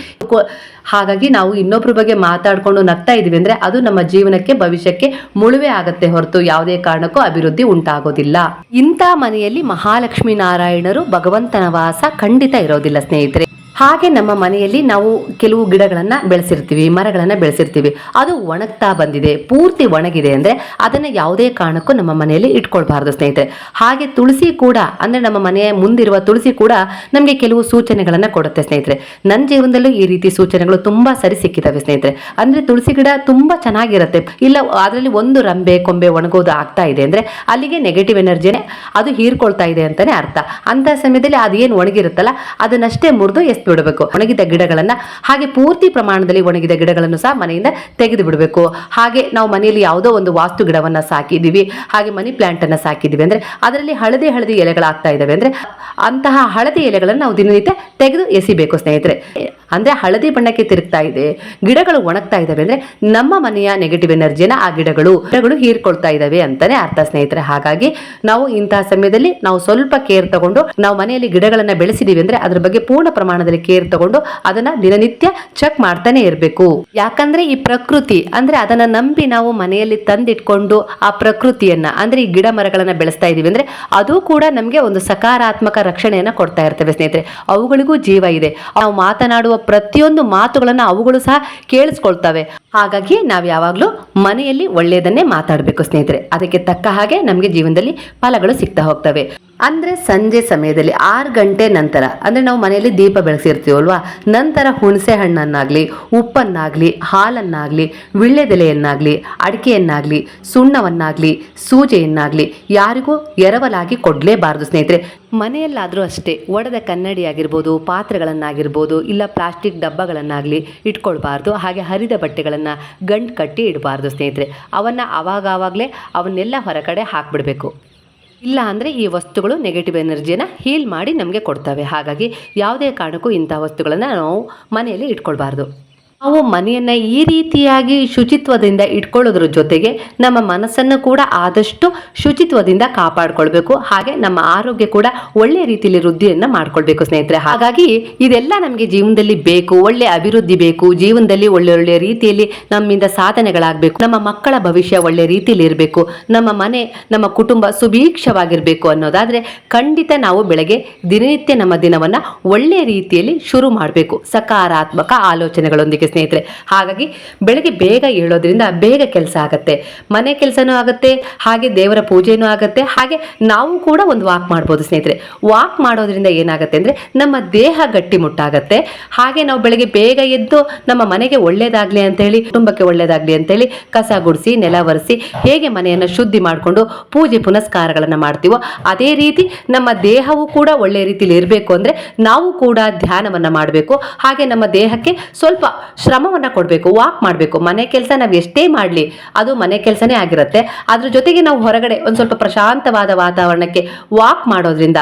ಹಾಗಾಗಿ ನಾವು ಇನ್ನೊಬ್ರ ಬಗ್ಗೆ ಮಾತಾಡ್ಕೊಂಡು ನಗ್ತಾ ಇದೀವಿ ಅಂದ್ರೆ ಅದು ನಮ್ಮ ಜೀವನಕ್ಕೆ, ಭವಿಷ್ಯಕ್ಕೆ ಮುಳುವೆ ಆಗತ್ತೆ ಹೊರತು ಯಾವುದೇ ಕಾರಣಕ್ಕೂ ಅಭಿವೃದ್ಧಿ ಉಂಟಾಗೋದಿಲ್ಲ. ಇಂಥ ಮನೆಯಲ್ಲಿ ಮಹಾಲಕ್ಷ್ಮೀ ನಾರಾಯಣರು ಭಗವಂತನ ವಾಸ ಖಂಡಿತ ಇರೋದಿಲ್ಲ ಸ್ನೇಹಿತರೆ. ಹಾಗೆ ನಮ್ಮ ಮನೆಯಲ್ಲಿ ನಾವು ಕೆಲವು ಗಿಡಗಳನ್ನ ಬೆಳೆಸಿರ್ತೀವಿ, ಮರಗಳನ್ನ ಬೆಳೆಸಿರ್ತೀವಿ. ಅದು ಒಣಗ್ತಾ ಬಂದಿದೆ, ಪೂರ್ತಿ ಒಣಗಿದೆ ಅಂದ್ರೆ ಅದನ್ನ ಯಾವುದೇ ಕಾರಣಕ್ಕೂ ನಮ್ಮ ಮನೆಯಲ್ಲಿ ಇಟ್ಕೊಳ್ಬಾರ್ದು ಸ್ನೇಹಿತರೆ. ಹಾಗೆ ತುಳಸಿ ಕೂಡ, ಅಂದ್ರೆ ನಮ್ಮ ಮನೆಯ ಮುಂದಿರುವ ತುಳಸಿ ಕೂಡ ನಮಗೆ ಕೆಲವು ಸೂಚನೆಗಳನ್ನ ಕೊಡುತ್ತೆ ಸ್ನೇಹಿತರೆ. ನನ್ನ ಜೀವನದಲ್ಲೂ ಈ ರೀತಿ ಸೂಚನೆಗಳು ತುಂಬಾ ಸರಿ ಸಿಕ್ಕಿದಾವೆ ಸ್ನೇಹಿತರೆ. ಅಂದ್ರೆ ತುಳಸಿ ಗಿಡ ತುಂಬಾ ಚೆನ್ನಾಗಿರುತ್ತೆ. ಇಲ್ಲ, ಅದರಲ್ಲಿ ಒಂದು ರಂಬೆ, ಕೊಂಬೆ ಒಣಗೋದು ಆಗ್ತಾ ಇದೆ ಅಂದ್ರೆ ಅಲ್ಲಿಗೆ ನೆಗೆಟಿವ್ ಎನರ್ಜಿನೇ ಅದು ಹೀರ್ಕೊಳ್ತಾ ಇದೆ ಅಂತಾನೆ ಅರ್ಥ. ಅಂತ ಸಮಯದಲ್ಲಿ ಅದೇನು ಒಣಗಿರುತ್ತಲ್ಲ, ಅದನ್ನಷ್ಟೇ ಮುರಿದು ಬಿಡಬೇಕು ಒಣಗಿದ ಗಿಡಗಳನ್ನ ಹಾಗೆ ಪೂರ್ತಿ ಪ್ರಮಾಣದಲ್ಲಿ ಒಣಗಿದ ಗಿಡಗಳನ್ನು ಸಹ ಮನೆಯಿಂದ ತೆಗೆದು ಬಿಡಬೇಕು. ಹಾಗೆ ನಾವು ಮನೆಯಲ್ಲಿ ಯಾವುದೋ ಒಂದು ವಾಸ್ತು ಗಿಡವನ್ನ ಸಾಕಿದೀವಿ ಹಾಗೆ ಮನಿ ಪ್ಲಾಂಟ್ ಅನ್ನ ಸಾಕಿದೀವಿ ಅಂದ್ರೆ ಅದರಲ್ಲಿ ಹಳದಿ ಹಳದಿ ಎಲೆಗಳಾಗ್ತಾ ಇದಾವೆ ಅಂದ್ರೆ ಅಂತಹ ಹಳದಿ ಎಲೆಗಳನ್ನು ನಾವು ದಿನನಿತ್ಯ ತೆಗೆದು ಎಸಿಬೇಕು ಸ್ನೇಹಿತರೆ. ಅಂದ್ರೆ ಹಳದಿ ಬಣ್ಣಕ್ಕೆ ತಿರುಗ್ತಾ ಇದೆ, ಗಿಡಗಳು ಒಣಗ್ತಾ ಇದಾವೆ ಅಂದ್ರೆ ನಮ್ಮ ಮನೆಯ ನೆಗೆಟಿವ್ ಎನರ್ಜಿನ ಆ ಗಿಡಗಳು ಗಿಡಗಳು ಹೀರ್ಕೊಳ್ತಾ ಇದಾವೆ ಅಂತಾನೆ ಅರ್ಥ ಸ್ನೇಹಿತರೆ. ಹಾಗಾಗಿ ನಾವು ಇಂತಹ ಸಮಯದಲ್ಲಿ ನಾವು ಸ್ವಲ್ಪ ಕೇರ್ ತಗೊಂಡು ನಾವು ಮನೆಯಲ್ಲಿ ಗಿಡಗಳನ್ನ ಬೆಳೆಸಿದೀವಿ ಅಂದ್ರೆ ಅದ್ರ ಬಗ್ಗೆ ಪೂರ್ಣ ಪ್ರಮಾಣದಲ್ಲಿ ಕೇರ್ ತಗೊಂಡು ಅದನ್ನ ದಿನನಿತ್ಯ ಚೆಕ್ ಮಾಡ್ತಾನೆ ಇರಬೇಕು. ಯಾಕಂದ್ರೆ ಈ ಪ್ರಕೃತಿ, ಅಂದ್ರೆ ಅದನ್ನ ನಂಬಿ ನಾವು ಮನೆಯಲ್ಲಿ ತಂದಿಟ್ಕೊಂಡು ಆ ಪ್ರಕೃತಿಯನ್ನ, ಅಂದ್ರೆ ಈ ಗಿಡ ಮರಗಳನ್ನ ಬೆಳೆಸ್ತಾ ಇದೀವಿ ಅಂದ್ರೆ ಅದು ಕೂಡ ನಮಗೆ ಒಂದು ಸಕಾರಾತ್ಮಕ ರಕ್ಷಣೆಯನ್ನ ಕೊಡ್ತಾ ಇರ್ತವೆ ಸ್ನೇಹಿತರೆ. ಅವುಗಳಿಗೂ ಜೀವ ಇದೆ. ನಾವು ಮಾತನಾಡುವ ಪ್ರತಿಯೊಂದು ಮಾತುಗಳನ್ನ ಅವುಗಳು ಸಹ ಕೇಳಿಸ್ಕೊಳ್ತವೆ. ಹಾಗಾಗಿ ನಾವು ಯಾವಾಗಲೂ ಮನೆಯಲ್ಲಿ ಒಳ್ಳೆಯದನ್ನೇ ಮಾತಾಡಬೇಕು ಸ್ನೇಹಿತರೆ. ಅದಕ್ಕೆ ತಕ್ಕ ಹಾಗೆ ನಮಗೆ ಜೀವನದಲ್ಲಿ ಫಲಗಳು ಸಿಗ್ತಾ ಹೋಗ್ತವೆ. ಅಂದ್ರೆ ಸಂಜೆ ಸಮಯದಲ್ಲಿ ಆರು ಗಂಟೆ ನಂತರ, ಅಂದ್ರೆ ನಾವು ಮನೆಯಲ್ಲಿ ದೀಪ ಬೆಳೆಸಿರ್ತೀವಲ್ವಾ ನಂತರ ಹುಣಸೆ ಹಣ್ಣನ್ನಾಗ್ಲಿ, ಉಪ್ಪನ್ನಾಗ್ಲಿ, ಹಾಲನ್ನಾಗ್ಲಿ ವಿಳ್ಯದೆಲೆಯನ್ನಾಗ್ಲಿ ಅಡಿಕೆಯನ್ನಾಗ್ಲಿ, ಸುಣ್ಣವನ್ನಾಗ್ಲಿ, ಸೂಜೆಯನ್ನಾಗ್ಲಿ ಯಾರಿಗೂ ಎರವಲಾಗಿ ಕೊಡಲೇಬಾರದು ಸ್ನೇಹಿತರೆ. ಮನೆಯಲ್ಲಾದರೂ ಅಷ್ಟೇ ಒಡೆದ ಕನ್ನಡಿ ಆಗಿರ್ಬೋದು, ಪಾತ್ರೆಗಳನ್ನಾಗಿರ್ಬೋದು, ಇಲ್ಲ ಪ್ಲಾಸ್ಟಿಕ್ ಡಬ್ಬಗಳನ್ನಾಗಲಿ ಇಟ್ಕೊಳ್ಬಾರ್ದು, ಹಾಗೆ ಹರಿದ ಬಟ್ಟೆಗಳನ್ನು ಗಂಟು ಕಟ್ಟಿ ಇಡಬಾರ್ದು ಸ್ನೇಹಿತರೆ. ಅವನ್ನು ಅವಾಗವಾಗಲೇ ಅವನ್ನೆಲ್ಲ ಹೊರಗಡೆ ಹಾಕ್ಬಿಡ್ಬೇಕು. ಇಲ್ಲ ಅಂದರೆ ಈ ವಸ್ತುಗಳು ನೆಗೆಟಿವ್ ಎನರ್ಜಿಯನ್ನು ಹೀಲ್ ಮಾಡಿ ನಮಗೆ ಕೊಡ್ತವೆ. ಹಾಗಾಗಿ ಯಾವುದೇ ಕಾರಣಕ್ಕೂ ಇಂಥ ವಸ್ತುಗಳನ್ನು ನಾವು ಮನೆಯಲ್ಲಿ ಇಟ್ಕೊಳ್ಬಾರ್ದು. ನಾವು ಮನೆಯನ್ನು ಈ ರೀತಿಯಾಗಿ ಶುಚಿತ್ವದಿಂದ ಇಟ್ಕೊಳ್ಳೋದ್ರ ಜೊತೆಗೆ ನಮ್ಮ ಮನಸ್ಸನ್ನು ಕೂಡ ಆದಷ್ಟು ಶುಚಿತ್ವದಿಂದ ಕಾಪಾಡ್ಕೊಳ್ಬೇಕು. ಹಾಗೆ ನಮ್ಮ ಆರೋಗ್ಯ ಕೂಡ ಒಳ್ಳೆ ರೀತಿಯಲ್ಲಿ ವೃದ್ಧಿಯನ್ನು ಮಾಡ್ಕೊಳ್ಬೇಕು ಸ್ನೇಹಿತರೆ. ಹಾಗಾಗಿ ಇದೆಲ್ಲ ನಮಗೆ ಜೀವನದಲ್ಲಿ ಬೇಕು, ಒಳ್ಳೆ ಅಭಿವೃದ್ಧಿ ಬೇಕು, ಜೀವನದಲ್ಲಿ ಒಳ್ಳೆ ಒಳ್ಳೆ ರೀತಿಯಲ್ಲಿ ನಮ್ಮಿಂದ ಸಾಧನೆಗಳಾಗಬೇಕು. ನಮ್ಮ ಮಕ್ಕಳ ಭವಿಷ್ಯ ಒಳ್ಳೆ ರೀತಿಯಲ್ಲಿ ಇರಬೇಕು. ನಮ್ಮ ಮನೆ, ನಮ್ಮ ಕುಟುಂಬ ಸುಭೀಕ್ಷವಾಗಿರಬೇಕು ಅನ್ನೋದಾದರೆ ಖಂಡಿತ ನಾವು ಬೆಳಗ್ಗೆ ದಿನನಿತ್ಯ ನಮ್ಮ ದಿನವನ್ನು ಒಳ್ಳೆ ರೀತಿಯಲ್ಲಿ ಶುರು ಮಾಡಬೇಕು. ಸಕಾರಾತ್ಮಕ ಆಲೋಚನೆಗಳೊಂದಿಗೆ ಸ್ನೇಹಿತರೆ, ಹಾಗಾಗಿ ಬೆಳಗ್ಗೆ ಬೇಗ ಏಳೋದ್ರಿಂದ ಬೇಗ ಕೆಲಸ ಆಗುತ್ತೆ. ಮನೆ ಕೆಲಸನೂ ಆಗುತ್ತೆ, ಹಾಗೆ ದೇವರ ಪೂಜೆನೂ ಆಗುತ್ತೆ, ಹಾಗೆ ನಾವು ಕೂಡ ಒಂದು ವಾಕ್ ಮಾಡ್ಬೋದು ಸ್ನೇಹಿತರೆ. ವಾಕ್ ಮಾಡೋದ್ರಿಂದ ಏನಾಗುತ್ತೆ ಅಂದರೆ ನಮ್ಮ ದೇಹ ಗಟ್ಟಿಮುಟ್ಟಾಗತ್ತೆ ಹಾಗೆ ನಾವು ಬೆಳಗ್ಗೆ ಬೇಗ ಎದ್ದು ನಮ್ಮ ಮನೆಗೆ ಒಳ್ಳೇದಾಗಲಿ ಅಂತೇಳಿ, ಕುಟುಂಬಕ್ಕೆ ಒಳ್ಳೇದಾಗ್ಲಿ ಅಂತೇಳಿ ಕಸ ಗುಡಿಸಿ, ನೆಲ ಒರೆಸಿ, ಹೇಗೆ ಮನೆಯನ್ನು ಶುದ್ಧಿ ಮಾಡಿಕೊಂಡು ಪೂಜೆ ಪುನಸ್ಕಾರಗಳನ್ನು ಮಾಡ್ತೀವೋ ಅದೇ ರೀತಿ ನಮ್ಮ ದೇಹವು ಕೂಡ ಒಳ್ಳೆಯ ರೀತಿಯಲ್ಲಿ ಇರಬೇಕು ಅಂದರೆ ನಾವು ಕೂಡ ಧ್ಯಾನವನ್ನು ಮಾಡಬೇಕು. ಹಾಗೆ ನಮ್ಮ ದೇಹಕ್ಕೆ ಸ್ವಲ್ಪ ಶ್ರಮವನ್ನು ಕೊಡಬೇಕು ವಾಕ್ ಮಾಡಬೇಕು. ಮನೆ ಕೆಲಸ ನಾವು ಎಷ್ಟೇ ಮಾಡಲಿ, ಅದು ಮನೆ ಕೆಲಸನೇ ಆಗಿರುತ್ತೆ. ಅದ್ರ ಜೊತೆಗೆ ನಾವು ಹೊರಗಡೆ ಒಂದು ಸ್ವಲ್ಪ ಪ್ರಶಾಂತವಾದ ವಾತಾವರಣಕ್ಕೆ ವಾಕ್ ಮಾಡೋದ್ರಿಂದ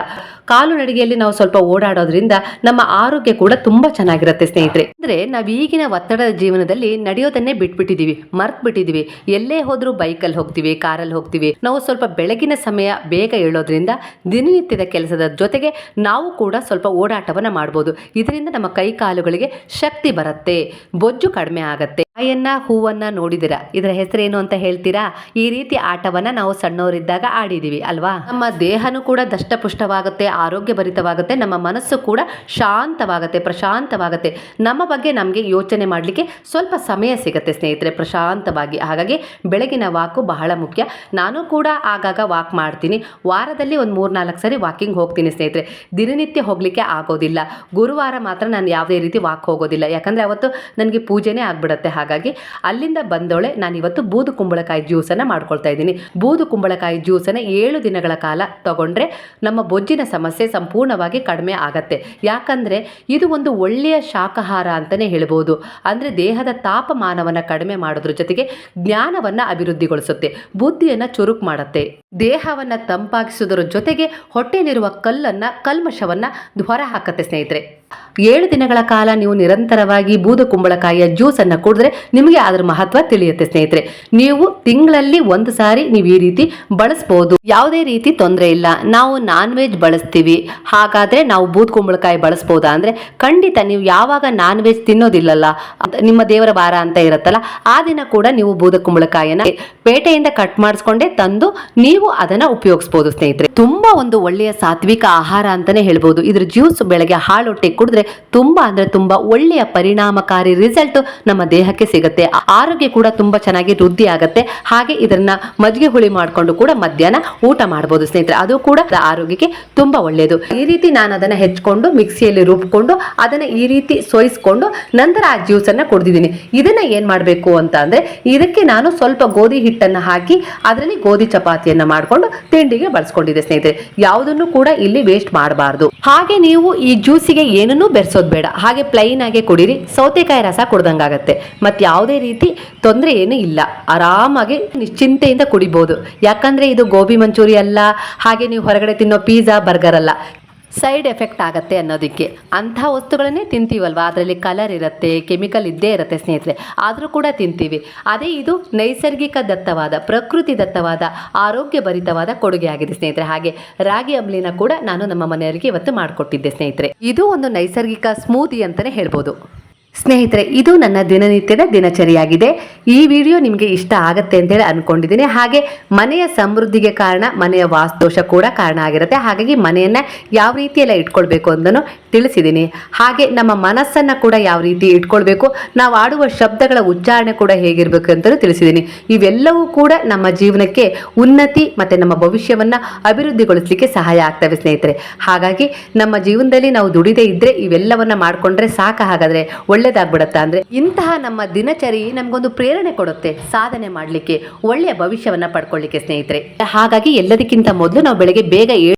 ಕಾಲು ನಡಿಗೆಯಲ್ಲಿ ನಾವು ಸ್ವಲ್ಪ ಓಡಾಡೋದ್ರಿಂದ ನಮ್ಮ ಆರೋಗ್ಯ ಕೂಡ ತುಂಬಾ ಚೆನ್ನಾಗಿರುತ್ತೆ, ಸ್ನೇಹಿತರೆ. ಅಂದ್ರೆ ನಾವು ಈಗಿನ ಒತ್ತಡದ ಜೀವನದಲ್ಲಿ ನಡೆಯೋದನ್ನೇ ಬಿಟ್ಬಿಟ್ಟಿದೀವಿ ಮರ್ತ್ ಬಿಟ್ಟಿದೀವಿ ಎಲ್ಲೇ ಹೋದ್ರೂ ಬೈಕಲ್ಲಿ ಹೋಗ್ತೀವಿ, ಕಾರಲ್ಲಿ ಹೋಗ್ತೀವಿ. ನಾವು ಸ್ವಲ್ಪ ಬೆಳಗಿನ ಸಮಯ ಬೇಗ ಏಳೋದ್ರಿಂದ ದಿನನಿತ್ಯದ ಕೆಲಸದ ಜೊತೆಗೆ ನಾವು ಕೂಡ ಸ್ವಲ್ಪ ಓಡಾಟವನ್ನ ಮಾಡ್ಬೋದು. ಇದರಿಂದ ನಮ್ಮ ಕೈ ಕಾಲುಗಳಿಗೆ ಶಕ್ತಿ ಬರುತ್ತೆ, ಬೊಜ್ಜು ಕಡಿಮೆ ಆಗತ್ತೆ. ಕಾಯನ್ನ ಹೂವನ್ನ ನೋಡಿದಿರ? ಇದರ ಹೆಸರೇನು ಅಂತ ಹೇಳ್ತೀರಾ? ಈ ರೀತಿ ಆಟವನ್ನ ನಾವು ಸಣ್ಣವರಿದ್ದಾಗ ಆಡಿದೀವಿ, ಅಲ್ವಾ? ನಮ್ಮ ದೇಹನೂ ಕೂಡ ದಷ್ಟಪುಷ್ಟವಾಗುತ್ತೆ ಆರೋಗ್ಯ ಭರಿತವಾಗುತ್ತೆ ನಮ್ಮ ಮನಸ್ಸು ಕೂಡ ಶಾಂತವಾಗುತ್ತೆ, ಪ್ರಶಾಂತವಾಗುತ್ತೆ. ನಮ್ಮ ಬಗ್ಗೆ ನಮಗೆ ಯೋಚನೆ ಮಾಡಲಿಕ್ಕೆ ಸ್ವಲ್ಪ ಸಮಯ ಸಿಗುತ್ತೆ ಸ್ನೇಹಿತರೆ, ಪ್ರಶಾಂತವಾಗಿ. ಹಾಗಾಗಿ ಬೆಳಗಿನ ವಾಕು ಬಹಳ ಮುಖ್ಯ. ನಾನು ಕೂಡ ಆಗಾಗ ವಾಕ್ ಮಾಡ್ತೀನಿ. ವಾರದಲ್ಲಿ ಒಂದು ಮೂರು ನಾಲ್ಕು ಸರಿ ವಾಕಿಂಗ್ ಹೋಗ್ತೀನಿ ಸ್ನೇಹಿತರೆ. ದಿನನಿತ್ಯ ಹೋಗಲಿಕ್ಕೆ ಆಗೋದಿಲ್ಲ. ಗುರುವಾರ ಮಾತ್ರ ನಾನು ಯಾವುದೇ ರೀತಿ ವಾಕ್ ಹೋಗೋದಿಲ್ಲ. ಯಾಕಂದರೆ ಅವತ್ತು ನನಗೆ ಪೂಜೆನೇ ಆಗ್ಬಿಡುತ್ತೆ ಹಾಗಾಗಿ ಅಲ್ಲಿಂದ ಬಂದೋಳೆ ನಾನು ಇವತ್ತು ಬೂದು ಕುಂಬಳಕಾಯಿ ಜ್ಯೂಸನ್ನು ಮಾಡ್ಕೊಳ್ತಾ ಇದ್ದೀನಿ. ಬೂದು ಕುಂಬಳಕಾಯಿ ಜ್ಯೂಸನ್ನು ಏಳು ದಿನಗಳ ಕಾಲ ತಗೊಂಡ್ರೆ ನಮ್ಮ ಬೊಜ್ಜಿನ ಸಮಸ್ಯೆ ಸಂಪೂರ್ಣವಾಗಿ ಕಡಿಮೆ ಆಗತ್ತೆ. ಯಾಕಂದರೆ ಇದು ಒಂದು ಒಳ್ಳೆಯ ಶಾಕಾಹಾರ ಅಂತಲೇ ಹೇಳ್ಬೋದು. ಅಂದರೆ ದೇಹದ ತಾಪಮಾನವನ್ನು ಕಡಿಮೆ ಮಾಡೋದ್ರ ಜೊತೆಗೆ ಜ್ಞಾನವನ್ನು ಅಭಿವೃದ್ಧಿಗೊಳಿಸುತ್ತೆ. ಬುದ್ಧಿಯನ್ನು ಚುರುಕು ಮಾಡುತ್ತೆ. ದೇಹವನ್ನು ತಂಪಾಗಿಸುವುದರ ಜೊತೆಗೆ ಹೊಟ್ಟೆಯಲ್ಲಿರುವ ಕಲ್ಲನ್ನ, ಕಲ್ಮಶವನ್ನ ಹೊರ ಹಾಕತ್ತೆ ಸ್ನೇಹಿತರೆ. ಏಳು ದಿನಗಳ ಕಾಲ ನೀವು ನಿರಂತರವಾಗಿ ಬೂದು ಕುಂಬಳಕಾಯಿಯ ಜ್ಯೂಸನ್ನು ಕುಡಿದ್ರೆ ನಿಮಗೆ ಅದರ ಮಹತ್ವ ತಿಳಿಯುತ್ತೆ ಸ್ನೇಹಿತರೆ. ನೀವು ತಿಂಗಳಲ್ಲಿ ಒಂದು ಸಾರಿ ನೀವು ಈ ರೀತಿ ಬಳಸ್ಬೋದು. ಯಾವುದೇ ರೀತಿ ತೊಂದರೆ ಇಲ್ಲ. ನಾವು ನಾನ್ ವೆಜ್ ಬಳಸ್ತೀವಿ. ಹಾಗಾದ್ರೆ ನಾವು ಬೂದು ಕುಂಬಳಕಾಯಿ ಅಂದ್ರೆ ಖಂಡಿತ ನೀವು ಯಾವಾಗ ನಾನ್ ವೆಜ್ ತಿನ್ನೋದಿಲ್ಲಲ್ಲ. ನಿಮ್ಮ ದೇವರ ವಾರ ಅಂತ ಇರುತ್ತಲ್ಲ, ಆ ದಿನ ಕೂಡ ನೀವು ಬೂದ ಪೇಟೆಯಿಂದ ಕಟ್ ಮಾಡಿಸ್ಕೊಂಡೇ ತಂದು ನೀವು ಅದನ್ನ ಉಪಯೋಗಿಸಬಹುದು ಸ್ನೇಹಿತರೆ. ತುಂಬಾ ಒಂದು ಒಳ್ಳೆಯ ಸಾತ್ವಿಕ ಆಹಾರ ಅಂತಾನೆ ಹೇಳ್ಬೋದು. ಇದ್ರ ಜ್ಯೂಸ್ ಬೆಳಗ್ಗೆ ಹಾಳೊಟ್ಟೆ ಕುಡಿದ್ರೆ ತುಂಬಾ ಅಂದ್ರೆ ತುಂಬಾ ಒಳ್ಳೆಯ ಪರಿಣಾಮಕಾರಿ ರಿಸಲ್ಟ್ ನಮ್ಮ ದೇಹಕ್ಕೆ ಸಿಗುತ್ತೆ. ಆರೋಗ್ಯ ಕೂಡ ತುಂಬಾ ಚೆನ್ನಾಗಿ ವೃದ್ಧಿ ಆಗುತ್ತೆ. ಹಾಗೆ ಇದನ್ನ ಮಜ್ಜಿಗೆ ಹುಳಿ ಮಾಡಿಕೊಂಡು ಕೂಡ ಮಧ್ಯಾಹ್ನ ಊಟ ಮಾಡಬಹುದು ಸ್ನೇಹಿತರೆ. ಅದು ಕೂಡ ಆರೋಗ್ಯಕ್ಕೆ ತುಂಬಾ ಒಳ್ಳೆಯದು. ಈ ರೀತಿ ನಾನು ಅದನ್ನ ಹೆಚ್ಕೊಂಡು ಮಿಕ್ಸಿಯಲ್ಲಿ ರುಬ್ಕೊಂಡು ಅದನ್ನ ಈ ರೀತಿ ಸೋಯಿಸ್ಕೊಂಡು ನಂತರ ಆ ಜ್ಯೂಸ್ ಅನ್ನ ಕುಡಿದಿದ್ದೀನಿ. ಇದನ್ನ ಏನ್ ಮಾಡಬೇಕು ಅಂತ ಅಂದ್ರೆ ಇದಕ್ಕೆ ನಾನು ಸ್ವಲ್ಪ ಗೋಧಿ ಹಿಟ್ಟನ್ನ ಹಾಕಿ, ಅದರಲ್ಲಿ ಗೋಧಿ ಚಪಾತಿಯನ್ನ ಮಾಡ್ಕೊಂಡು ತಿಂಡಿಗೆ ಬಳಸ್ಕೊಂಡಿದೆ ಸ್ನೇಹಿತರೆ. ಯಾವುದನ್ನು ಕೂಡ ಇಲ್ಲಿ ವೇಸ್ಟ್ ಮಾಡಬಾರ್ದು. ಹಾಗೆ ನೀವು ಈ ಜ್ಯೂಸಿಗೆ ಏನನ್ನೂ ಬೆರೆಸೋದು ಬೇಡ. ಹಾಗೆ ಪ್ಲೈನ್ ಆಗಿ ಕುಡೀರಿ. ಸೌತೆಕಾಯಿ ರಸ ಕುಡ್ದಂಗಾಗತ್ತೆ. ಮತ್ತೆ ಯಾವುದೇ ರೀತಿ ತೊಂದರೆ ಏನು ಇಲ್ಲ. ಆರಾಮಾಗಿ ನಿಶ್ಚಿಂತೆಯಿಂದ ಕುಡಿಬಹುದು ಯಾಕಂದ್ರೆ ಇದು ಗೋಬಿ ಮಂಚೂರಿ ಅಲ್ಲ. ಹಾಗೆ ನೀವು ಹೊರಗಡೆ ತಿನ್ನೋ ಪಿಜ್ಜಾ ಬರ್ಗರ್ ಅಲ್ಲ. ಸೈಡ್ ಎಫೆಕ್ಟ್ ಆಗುತ್ತೆ ಅನ್ನೋದಕ್ಕೆ ಅಂಥ ವಸ್ತುಗಳನ್ನೇ ತಿಂತೀವಲ್ವಾ? ಅದರಲ್ಲಿ ಕಲರ್ ಇರುತ್ತೆ ಕೆಮಿಕಲ್ ಇದ್ದೇ ಇರುತ್ತೆ ಸ್ನೇಹಿತರೆ. ಆದರೂ ಕೂಡ ತಿಂತೀವಿ. ಅದೇ ಇದು ನೈಸರ್ಗಿಕ ದತ್ತವಾದ, ಪ್ರಕೃತಿ ದತ್ತವಾದ ಆರೋಗ್ಯ ಭರಿತವಾದ ಕೊಡುಗೆ ಆಗಿದೆ ಸ್ನೇಹಿತರೆ. ಹಾಗೆ ರಾಗಿ ಅಂಬ್ಲಿನ ಕೂಡ ನಾನು ನಮ್ಮ ಮನೆಯವರಿಗೆ ಇವತ್ತು ಮಾಡಿಕೊಟ್ಟಿದ್ದೆ ಸ್ನೇಹಿತರೆ. ಇದು ಒಂದು ನೈಸರ್ಗಿಕ ಸ್ಮೂದಿ ಅಂತಲೇ ಹೇಳ್ಬೋದು. ಸ್ನೇಹಿತರೆ, ಇದು ನನ್ನ ದಿನನಿತ್ಯದ ದಿನಚರಿಯಾಗಿದೆ. ಈ ವಿಡಿಯೋ ನಿಮಗೆ ಇಷ್ಟ ಆಗತ್ತೆ ಅಂತೇಳಿ ಅನ್ಕೊಂಡಿದ್ದೀನಿ. ಹಾಗೆ ಮನೆಯ ಸಮೃದ್ಧಿಗೆ ಕಾರಣ, ಮನೆಯ ವಾಸ್ತೋಷ ಕೂಡ ಕಾರಣ ಆಗಿರುತ್ತೆ. ಹಾಗಾಗಿ ಮನೆಯನ್ನ ಯಾವ ರೀತಿಯೆಲ್ಲ ಇಟ್ಕೊಳ್ಬೇಕು ಅಂತಲೂ ತಿಳಿಸಿದ್ದೀನಿ. ಹಾಗೆ ನಮ್ಮ ಮನಸ್ಸನ್ನ ಕೂಡ ಯಾವ ರೀತಿ ಇಟ್ಕೊಳ್ಬೇಕು, ನಾವು ಆಡುವ ಶಬ್ದಗಳ ಉಚ್ಚಾರಣೆ ಕೂಡ ಹೇಗಿರಬೇಕು ಅಂತಲೂ ತಿಳಿಸಿದ್ದೀನಿ. ಇವೆಲ್ಲವೂ ಕೂಡ ನಮ್ಮ ಜೀವನಕ್ಕೆ ಉನ್ನತಿ ಮತ್ತೆ ನಮ್ಮ ಭವಿಷ್ಯವನ್ನ ಅಭಿವೃದ್ಧಿಗೊಳಿಸಲಿಕ್ಕೆ ಸಹಾಯ ಆಗ್ತವೆ ಸ್ನೇಹಿತರೆ. ಹಾಗಾಗಿ ನಮ್ಮ ಜೀವನದಲ್ಲಿ ನಾವು ದುಡಿದೇ ಇದ್ರೆ ಇವೆಲ್ಲವನ್ನ ಮಾಡಿಕೊಂಡ್ರೆ ಸಾಕ. ಹಾಗಾದ್ರೆ ಒಳ್ಳೇದಾಗ್ಬಿಡತ್ತಾ ಅಂದ್ರೆ ಇಂತಹ ನಮ್ಮ ದಿನಚರಿ ನಮಗೊಂದು ಪ್ರೇರಣೆ ಕೊಡುತ್ತೆ, ಸಾಧನೆ ಮಾಡಲಿಕ್ಕೆ, ಒಳ್ಳೆಯ ಭವಿಷ್ಯವನ್ನ ಪಡ್ಕೊಳ್ಳಿಕ್ಕೆ ಸ್ನೇಹಿತರೆ. ಹಾಗಾಗಿ ಎಲ್ಲದಕ್ಕಿಂತ ಮೊದಲು ನಾವು ಬೆಳಗ್ಗೆ ಬೇಗ